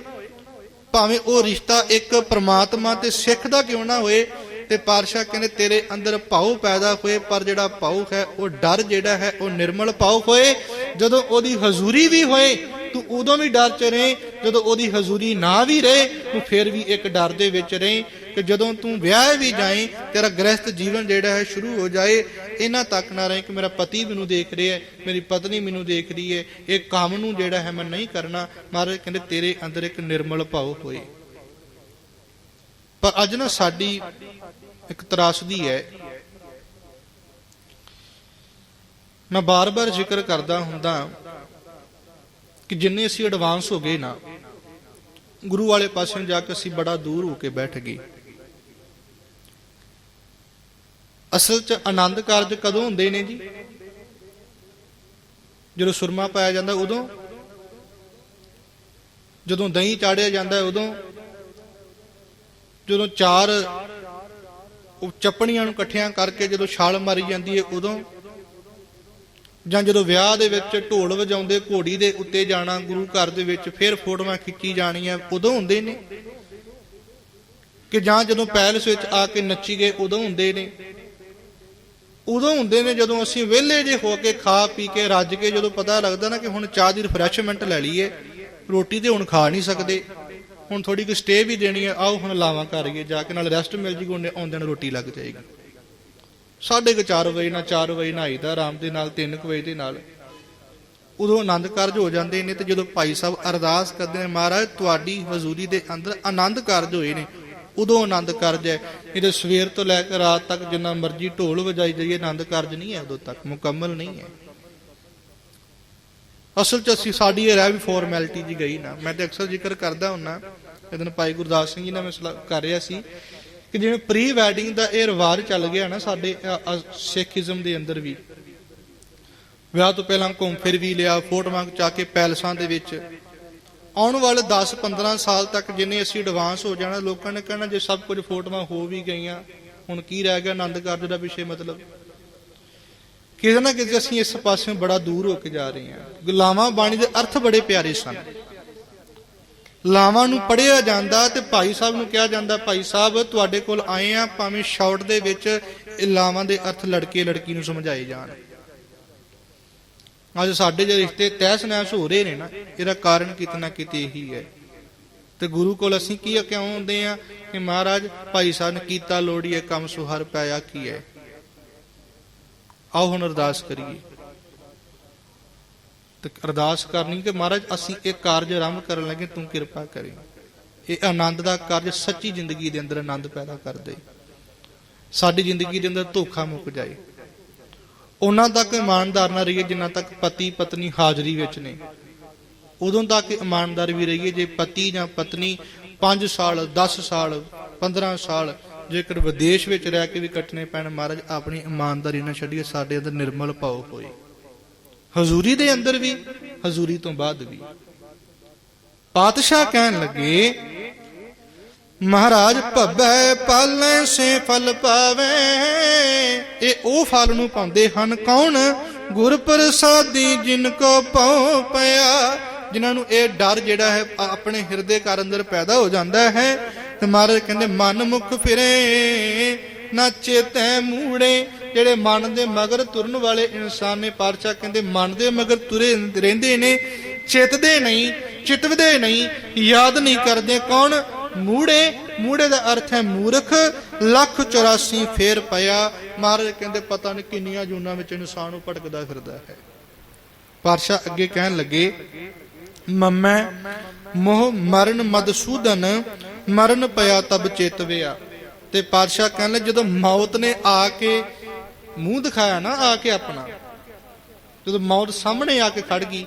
ਭਾਵੇਂ ਉਹ ਰਿਸ਼ਤਾ ਇੱਕ ਪ੍ਰਮਾਤਮਾ ਤੇ ਸਿੱਖ ਦਾ ਕਿਉਂ ਨਾ ਹੋਏ, ਤੇ ਪਾਤਸ਼ਾਹ ਕਹਿੰਦੇ, ਤੇਰੇ ਅੰਦਰ ਭਾਉ ਪੈਦਾ ਹੋਏ, ਪਰ ਜਿਹੜਾ ਭਾਉ ਹੈ, ਉਹ ਡਰ ਜਿਹੜਾ ਹੈ, ਉਹ ਨਿਰਮਲ ਭਾਉ ਹੋਏ। ਜਦੋਂ ਉਹਦੀ ਹਜ਼ੂਰੀ ਵੀ ਹੋਏ ਤੂੰ ਉਦੋਂ ਵੀ ਡਰ ਚ ਰਹੇ, ਜਦੋਂ ਉਹਦੀ ਹਜ਼ੂਰੀ ਨਾ ਵੀ ਰਹੇ, ਤੂੰ ਫਿਰ ਵੀ ਇੱਕ ਡਰ ਦੇ ਵਿੱਚ ਰਹੇ ਕਿ ਜਦੋਂ ਤੂੰ ਵਿਆਹ ਵੀ ਜਾਏ ਤੇਰਾ ਗ੍ਰਸਥ ਜੀਵਨ ਜਿਹੜਾ ਹੈ ਸ਼ੁਰੂ ਹੋ ਜਾਏ ਇਹਨਾਂ ਤੱਕ ਨਾ ਰਹੇ ਕਿ ਮੇਰਾ ਪਤੀ ਮੈਨੂੰ ਦੇਖ ਰਿਹਾ ਹੈ, ਮੇਰੀ ਪਤਨੀ ਮੈਨੂੰ ਦੇਖ ਰਹੀ ਹੈ, ਇਹ ਕੰਮ ਨੂੰ ਜਿਹੜਾ ਹੈ ਮੈਂ ਨਹੀਂ ਕਰਨਾ। ਮਹਾਰਾਜ ਕਹਿੰਦੇ, ਤੇਰੇ ਅੰਦਰ ਇੱਕ ਨਿਰਮਲ ਭਾਉ ਹੋਏ। ਪਰ ਅੱਜ ਨਾ ਸਾਡੀ ਇੱਕ ਤਰਾਸਦੀ ਹੈ। ਮੈਂ ਬਾਰ-ਬਾਰ ਜ਼ਿਕਰ ਕਰਦਾ ਹੁੰਦਾ ਕਿ ਜਿੰਨੇ ਅਸੀਂ ਐਡਵਾਂਸ ਹੋ ਗਏ ਨਾ, ਗੁਰੂ ਵਾਲੇ ਪਾਸੇ ਨੂੰ ਜਾ ਕੇ ਅਸੀਂ ਬੜਾ ਦੂਰ ਹੋ ਕੇ ਬੈਠ ਗਏ। ਅਸਲ 'ਚ ਆਨੰਦ ਕਾਰਜ ਕਦੋਂ ਹੁੰਦੇ ਨੇ ਜੀ? ਜਦੋਂ ਸੁਰਮਾ ਪਾਇਆ ਜਾਂਦਾ ਉਦੋਂ? ਜਦੋਂ ਦਹੀਂ ਚਾੜਿਆ ਜਾਂਦਾ ਉਦੋਂ? ਜਦੋਂ ਚਾਰ ਉਹ ਚੱਪਣੀਆਂ ਨੂੰ ਇਕੱਠਿਆਂ ਕਰਕੇ ਜਦੋਂ ਛਾਲ ਮਾਰੀ ਜਾਂਦੀ ਹੈ ਉਦੋਂ? ਜਾਂ ਜਦੋਂ ਵਿਆਹ ਦੇ ਵਿੱਚ ਢੋਲ ਵਜਾਉਂਦੇ ਘੋੜੀ ਦੇ ਉੱਤੇ ਜਾਣਾ ਗੁਰੂ ਘਰ ਦੇ ਵਿੱਚ, ਫਿਰ ਫੋਟੋਆਂ ਖਿੱਚੀ ਜਾਣੀਆਂ, ਉਦੋਂ ਹੁੰਦੇ ਨੇ? ਕਿ ਜਾਂ ਜਦੋਂ ਪੈਲਸ ਵਿੱਚ ਆ ਕੇ ਨੱਚੀ ਗਏ, ਉਦੋਂ ਹੁੰਦੇ ਨੇ? ਉਦੋਂ ਹੁੰਦੇ ਨੇ ਜਦੋਂ ਅਸੀਂ ਵਿਹਲੇ ਜੇ ਹੋ ਕੇ ਖਾ ਪੀ ਕੇ ਰੱਜ ਕੇ ਜਦੋਂ ਪਤਾ ਲੱਗਦਾ ਨਾ ਕਿ ਹੁਣ ਚਾਹ ਦੀ ਰਿਫਰੈਸ਼ਮੈਂਟ ਲੈ ਲਈਏ ਰੋਟੀ ਤੇ ਹੁਣ ਖਾ ਨਹੀਂ ਸਕਦੇ। ਹੁਣ ਥੋੜੀ ਕੁ ਸਟੇ ਵੀ ਦੇਣੀ ਹੈ ਆਓ ਹੁਣ ਲਾਵਾਂ ਕਰੀਏ ਜਾ ਕੇ ਨਾਲ ਰੈਸਟ ਮਿਲ ਜੂਗੀ, ਉਹਨੇ ਆਉਂਦੇ ਨੂੰ ਰੋਟੀ ਲੱਗ ਜਾਏਗੀ। ਸਾਢੇ ਕੁ 4 ਵਜੇ ਨਾਲ 4 ਵਜੇ ਨਹਾਈਦਾ ਆਰਾਮ ਦੇ ਨਾਲ 3 ਵਜੇ ਦੇ ਨਾਲ। ਉਦੋਂ ਆਨੰਦ ਕਾਰਜ ਹੋ ਜਾਂਦੇ ਨੇ ਤੇ ਜਦੋਂ ਭਾਈ ਸਾਹਿਬ ਅਰਦਾਸ ਕਰਦੇ ਨੇ, ਮਹਾਰਾਜ, ਤੁਹਾਡੀ ਹਜ਼ੂਰੀ ਦੇ ਅੰਦਰ ਆਨੰਦ ਕਾਰਜ ਹੋਏ ਨੇ। ਉਦੋਂ ਆਨੰਦ ਕਾਰਜ ਹੈ। ਇਹਦੇ ਸਵੇਰ ਤੋਂ ਲੈ ਕੇ ਰਾਤ ਤੱਕ ਜਿੰਨਾ ਮਰਜ਼ੀ ਢੋਲ ਵਜਾਈ ਜਾਈਏ, ਆਨੰਦ ਕਾਰਜ ਨਹੀਂ ਹੈ ਉਦੋਂ ਤੱਕ, ਮੁਕੰਮਲ ਨਹੀਂ ਹੈ। ਅਸਲ ਚ ਅਸੀਂ ਸਾਡੀ ਇਹ ਰਹਿ ਵੀ ਫਾਰਮੈਲਿਟੀ ਜੀ ਗਈ ਨਾ। ਮੈਂ ਤੇ ਅਕਸਰ ਜ਼ਿਕਰ ਕਰਦਾ ਹੁੰਨਾ ਇਹਦਨ ਭਾਈ ਗੁਰਦਾਸ ਸਿੰਘ ਜੀ ਨਾਲ ਮੈਂ ਸਲਾਹ ਕਰ ਰਿਹਾ ਸੀ ਕਿ ਜਿਵੇਂ ਪ੍ਰੀ ਵੈਡਿੰਗ ਦਾ ਇਹ ਰਿਵਾਜ ਚੱਲ ਗਿਆ ਨਾ ਸਾਡੇ ਅ, ਅ, ਸਿੱਖੀਜ਼ਮ ਦੇ ਅੰਦਰ ਵੀ। ਵਿਆਹ ਤੋਂ ਪਹਿਲਾਂ ਘੁੰਮ ਫਿਰ ਵੀ ਲਿਆ ਫੋਟੋਆਂ ਚਾ ਕੇ ਪੈਲਸਾਂ ਦੇ ਵਿੱਚ। ਆਉਣ ਵਾਲੇ 10-15 ਸਾਲ ਤੱਕ ਜਿੰਨੇ ਅਸੀਂ ਐਡਵਾਂਸ ਹੋ ਜਾਣਾ ਲੋਕਾਂ ਨੇ ਕਹਿਣਾ ਜੇ ਸਭ ਕੁਝ ਫੋਟੋਆਂ ਹੋ ਵੀ ਗਈਆਂ ਹੁਣ ਕੀ ਰਹਿ ਗਿਆ ਆਨੰਦ ਕਾਰਜ ਦਾ ਵਿਸ਼ੇ ਮਤਲਬ। ਕਿਤੇ ਨਾ ਕਿਤੇ ਅਸੀਂ ਇਸ ਪਾਸਿਓਂ ਬੜਾ ਦੂਰ ਹੋ ਕੇ ਜਾ ਰਹੇ ਹਾਂ। ਗੁਲਾਮਾਂ ਬਾਣੀ ਦੇ ਅਰਥ ਬੜੇ ਪਿਆਰੇ ਸਨ। ਲਾਵਾਂ ਨੂੰ ਪੜਿਆ ਜਾਂਦਾ ਤੇ ਭਾਈ ਸਾਹਿਬ ਨੂੰ ਕਿਹਾ ਜਾਂਦਾ, ਭਾਈ ਸਾਹਿਬ, ਤੁਹਾਡੇ ਕੋਲ ਆਏ ਆ, ਭਾਵੇਂ ਸ਼ਾਰਟ ਦੇ ਵਿੱਚ ਇਹ ਲਾਵਾਂ ਦੇ ਅਰਥ ਲੜਕੇ ਲੜਕੀ ਨੂੰ ਸਮਝਾਏ ਜਾਣ। ਅੱਜ ਸਾਡੇ ਜੇ ਰਿਸ਼ਤੇ ਤਹਿਸ ਨਹਿਸ ਹੋ ਰਹੇ ਨੇ ਨਾ, ਇਹਦਾ ਕਾਰਨ ਕਿਤੇ ਨਾ ਕਿਤੇ ਇਹੀ ਹੈ। ਤੇ ਗੁਰੂ ਕੋਲ ਅਸੀਂ ਕੀ ਕਿਉਂ ਆਉਂਦੇ ਆ ਕਿ ਮਹਾਰਾਜ, ਭਾਈ ਸਾਹਿਬ ਨੇ ਕੀਤਾ ਲੋੜੀਏ ਕੰਮ ਸੁਹਰ ਪਾਇਆ ਕੀ ਹੈ? ਆਓ ਹੁਣ ਅਰਦਾਸ ਕਰੀਏ। ਤੇ ਅਰਦਾਸ ਕਰਨੀ ਕਿ ਮਹਾਰਾਜ ਅਸੀਂ ਇਹ ਕਾਰਜ ਆਰੰਭ ਕਰਨ ਲੱਗੇ, ਤੂੰ ਕਿਰਪਾ ਕਰੀ। ਇਹ ਆਨੰਦ ਦਾ ਕਾਰਜ ਸੱਚੀ ਜ਼ਿੰਦਗੀ ਦੇ ਅੰਦਰ ਆਨੰਦ ਪੈਦਾ ਕਰ ਦੇ ਸਾਡੀ ਜ਼ਿੰਦਗੀ ਦੇ ਅੰਦਰ ਧੋਖਾ ਮੁੱਕ ਜਾਏ। ਉਹਨਾਂ ਤੱਕ ਇਮਾਨਦਾਰ ਨਾ ਰਹੀਏ ਜਿੰਨਾ ਤੱਕ ਪਤੀ, ਪਤਨੀ ਹਾਜ਼ਰੀ ਵਿੱਚ ਨੇ। ਉਦੋਂ ਤੱਕ ਇਮਾਨਦਾਰ ਵੀ ਰਹੀਏ ਜੇ ਪਤੀ ਜਾਂ ਪਤਨੀ 5 ਸਾਲ 10 ਸਾਲ 15 ਸਾਲ ਜੇਕਰ ਵਿਦੇਸ਼ ਵਿੱਚ ਰਹਿ ਕੇ ਵੀ ਕੱਟਣੇ ਪੈਣ, ਮਹਾਰਾਜ ਆਪਣੀ ਇਮਾਨਦਾਰੀ ਨਾ ਛੱਡੀਏ, ਸਾਡੇ ਅੰਦਰ ਨਿਰਮਲ ਭਾਵ ਹੋਏ। ਹਜ਼ੂਰੀ ਦੇ ਅੰਦਰ ਵੀ, ਹਜ਼ੂਰੀ ਤੋਂ ਬਾਅਦ ਵੀ। ਪਾਤਸ਼ਾਹ ਕਹਿਣ ਲੱਗੇ, ਮਹਾਰਾਜ ਭੱਬੈ ਪਾਲੈ ਸੇ ਫਲ ਪਾਵੇ। ਇਹ ਉਹ ਫਲ ਨੂੰ ਪਾਉਂਦੇ ਹਨ ਕੌਣ? ਗੁਰ ਪ੍ਰਸਾਦੀ ਜਿਨ ਕੋ ਪਉ ਪਿਆ। ਜਿਨ੍ਹਾਂ ਨੂੰ ਇਹ ਡਰ ਜਿਹੜਾ ਹੈ ਆਪਣੇ ਹਿਰਦੇ ਘਰ ਅੰਦਰ ਪੈਦਾ ਹੋ ਜਾਂਦਾ ਹੈ। ਤੇ ਮਹਾਰਾਜ ਕਹਿੰਦੇ, ਮਨ ਮੁਖ ਫਿਰੇ, ਨਾ ਚੇਤੈ ਮੂੜੇ ਜਿਹੜੇ ਮਨ ਦੇ ਮਗਰ ਤੁਰਨ ਵਾਲੇ ਇਨਸਾਨ ਨੇ ਪਾਤਸ਼ਾਹ ਕਹਿੰਦੇ, ਮਨ ਦੇ ਮਗਰ ਤੁਰੇ ਰਹਿੰਦੇ ਨੇ, ਚਿੱਤਦੇ ਨਹੀਂ, ਚਿਤਵਦੇ ਨਹੀਂ, ਯਾਦ ਨਹੀਂ ਕਰਦੇ ਕੌਣ? ਮੂੜੇ ਮੂੜੇ ਦਾ ਅਰਥ ਹੈ ਮੂਰਖ, ਲੱਖ 84 ਫੇਰ ਪਿਆ। ਮਹਾਰਾਜ ਕਹਿੰਦੇ, ਪਤਾ ਨਹੀਂ ਕਿੰਨੀਆਂ ਜੂਨਾਂ ਵਿੱਚ ਇਨਸਾਨ ਨੂੰ ਭਟਕਦਾ ਫਿਰਦਾ ਹੈ। ਪਾਰਸ਼ਾ ਅੱਗੇ ਕਹਿਣ ਲੱਗੇ, ਮਮੈ, ਮੋਹ ਮਰਨ ਮਦਸੂਦਨ ਮਰਨ ਪਿਆ ਤਬ ਚੇਤਵਿਆ। ਤੇ ਪਾਰਸ਼ਾ ਕਹਿਣ ਲੱਗੇ, ਜਦੋਂ ਮੌਤ ਨੇ ਆ ਕੇ ਮੂੰਹ ਦਿਖਾਇਆ ਨਾ ਆ ਕੇ ਆਪਣਾ। ਜਦੋਂ ਮੌਤ ਸਾਹਮਣੇ ਆ ਕੇ ਖੜ ਗਈ,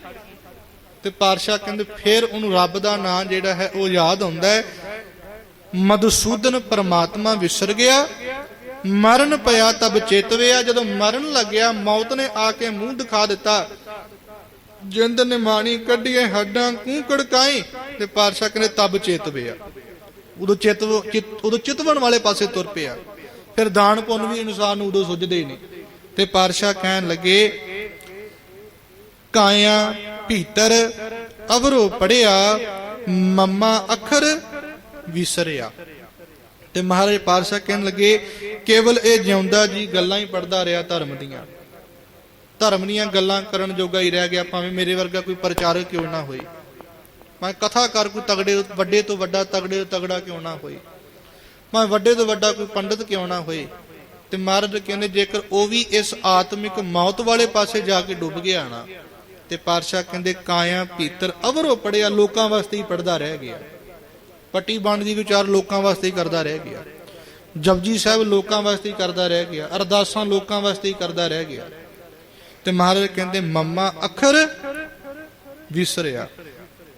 ਤੇ ਪਾਰਸ਼ਾ ਕਹਿੰਦੇ ਫਿਰ ਉਹਨੂੰ ਰੱਬ ਦਾ ਨਾਮ ਜਿਹੜਾ ਹੈ ਉਹ ਯਾਦ ਆਉਂਦਾ ਹੈ। ਮਦਸੂਦਨ ਪਰਮਾਤਮਾ ਵਿਸਰ ਗਿਆ, ਮਰਨ ਪਿਆ ਤਬ ਚੇਤਵਿਆ ਜਦੋਂ ਮਰਨ ਲੱਗਿਆ, ਮੌਤ ਨੇ ਆ ਕੇ ਮੂੰਹ ਦਿਖਾ ਦਿੱਤਾ। ਜਿੰਦ ਨੇ ਮਾਣੀ ਕੱਢੀਏ ਹੱਡਾਂ ਕੂ ਕੜਕਾਈ, ਤੇ ਪਾਰਸ਼ਾ ਕਹਿੰਦੇ ਤਬ ਚੇਤਵਿਆ ਉਦੋਂ ਚਿਤਵ ਚਿਤ- ਉਦੋਂ ਚਿਤਵਣ ਵਾਲੇ ਪਾਸੇ ਤੁਰ ਪਿਆ। ਫਿਰ ਦਾਨ ਪੁੰਨ ਵੀ ਇਨਸਾਨ ਨੂੰ ਉਦੋਂ ਸੁੱਝਦੇ ਹੀ ਨੇ। ਤੇ ਪਾਰਸ਼ਾ ਕਹਿਣ ਲੱਗੇ, ਕਾਇਆ ਭੀਤਰ ਅਵਰੋ ਪੜਿਆ, ਮੰਮਾ ਅੱਖਰ ਵਿਸਰਿਆ। ਤੇ ਮਹਾਰਾਜ ਪਾਤਸ਼ਾਹ ਕਹਿਣ ਲੱਗੇ, ਕੇਵਲ ਇਹ ਜਿਉਂਦਾ ਜੀ ਗੱਲਾਂ ਹੀ ਪੜਦਾ ਰਿਹਾ ਧਰਮ ਦੀਆਂ। ਧਰਮ ਦੀਆਂ ਗੱਲਾਂ ਕਰਨ ਜੋਗਾ ਹੀ ਰਹਿ ਗਿਆ, ਭਾਵੇਂ ਮੇਰੇ ਵਰਗਾ ਕੋਈ ਪ੍ਰਚਾਰਕ ਕਿਉਂ ਨਾ ਹੋਏ। ਭਾਵੇਂ ਕਥਾ ਕਰ ਕੋਈ ਤਗੜੇ, ਵੱਡੇ ਤੋਂ ਵੱਡਾ ਤਗੜੇ ਤੋਂ ਤਗੜਾ ਕਿਉਂ ਨਾ ਹੋਏ। ਭਾਵੇਂ ਵੱਡੇ ਤੋਂ ਵੱਡਾ ਕੋਈ ਪੰਡਤ ਕਿਉਂ ਨਾ ਹੋਏ, ਤੇ ਮਹਾਰਾਜ ਕਹਿੰਦੇ ਜੇਕਰ ਉਹ ਵੀ ਇਸ ਆਤਮਿਕ ਮੌਤ ਵਾਲੇ ਪਾਸੇ ਜਾ ਕੇ ਡੁੱਬ ਗਿਆ ਨਾ, ਤੇ ਪਾਤਸ਼ਾਹ ਕਹਿੰਦੇ, ਕਾਇਆ ਪੀਤਰ ਅਵਰੋ ਪੜਿਆ, ਲੋਕਾਂ ਵਾਸਤੇ ਹੀ ਪੜਦਾ ਰਹਿ ਗਿਆ। ਪੱਟੀ ਬੰਦ ਦੀ ਵਿਚਾਰ ਲੋਕਾਂ ਵਾਸਤੇ ਹੀ ਕਰਦਾ ਰਹਿ ਗਿਆ। ਜਪਜੀ ਸਾਹਿਬ ਲੋਕਾਂ ਵਾਸਤੇ ਹੀ ਕਰਦਾ ਰਹਿ ਗਿਆ, ਅਰਦਾਸਾਂ ਲੋਕਾਂ ਵਾਸਤੇ ਹੀ ਕਰਦਾ ਰਹਿ ਗਿਆ। ਤੇ ਮਹਾਰਾਜ ਕਹਿੰਦੇ, ਮੰਮਾ ਅੱਖਰ ਵਿਸਰਿਆ।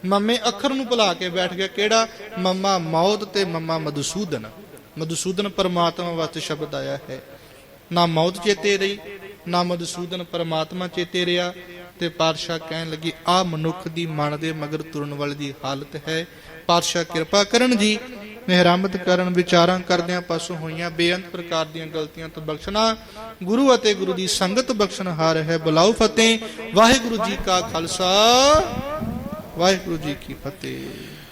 ਮੰਮੇ ਅੱਖਰ ਨੂੰ ਭੁਲਾ ਕੇ ਬੈਠ ਗਿਆ, ਕਿਹੜਾ? ਮੰਮਾ ਮੌਤ ਤੇ ਮੰਮਾ ਮਧੂਸੂਦਨ। ਮਧੂਸੂਦਨ ਪਰਮਾਤਮਾ ਵਾਸਤੇ ਸ਼ਬਦ ਆਇਆ ਹੈ। ਨਾ ਮੌਤ ਚੇਤੇ ਰਹੀ, ਨਾ ਮਧੂਸੂਦਨ ਪਰਮਾਤਮਾ ਚੇਤੇ ਰਿਹਾ ਤੇ ਪਾਤਸ਼ਾਹ ਕਹਿਣ ਲੱਗੀ, ਆ ਮਨੁੱਖ ਦੀ ਮਨ ਦੇ ਮਗਰ ਤੁਰਨ ਵਾਲੇ ਦੀ ਹਾਲਤ ਹੈ। ਪਾਤਸ਼ਾਹ ਕਿਰਪਾ ਕਰਨ ਜੀ। ਮਿਹਰਮਤ ਕਰਨ ਵਿਚਾਰਾਂ ਕਰਦਿਆਂ ਪਾਸੋਂ ਹੋਈਆਂ ਬੇਅੰਤ ਪ੍ਰਕਾਰ ਦੀਆਂ ਗਲਤੀਆਂ ਤੋਂ ਬਖਸ਼ਣਾ, ਗੁਰੂ ਅਤੇ ਗੁਰੂ ਦੀ ਸੰਗਤ ਬਖਸ਼ਣਹਾਰ ਹੈ। ਬੁਲਾਓ ਫਤਿਹ। ਵਾਹਿਗੁਰੂ ਜੀ ਕਾ ਖਾਲਸਾ। ਵਾਹਿਗੁਰੂ ਜੀ ਕੀ ਫਤਿਹ।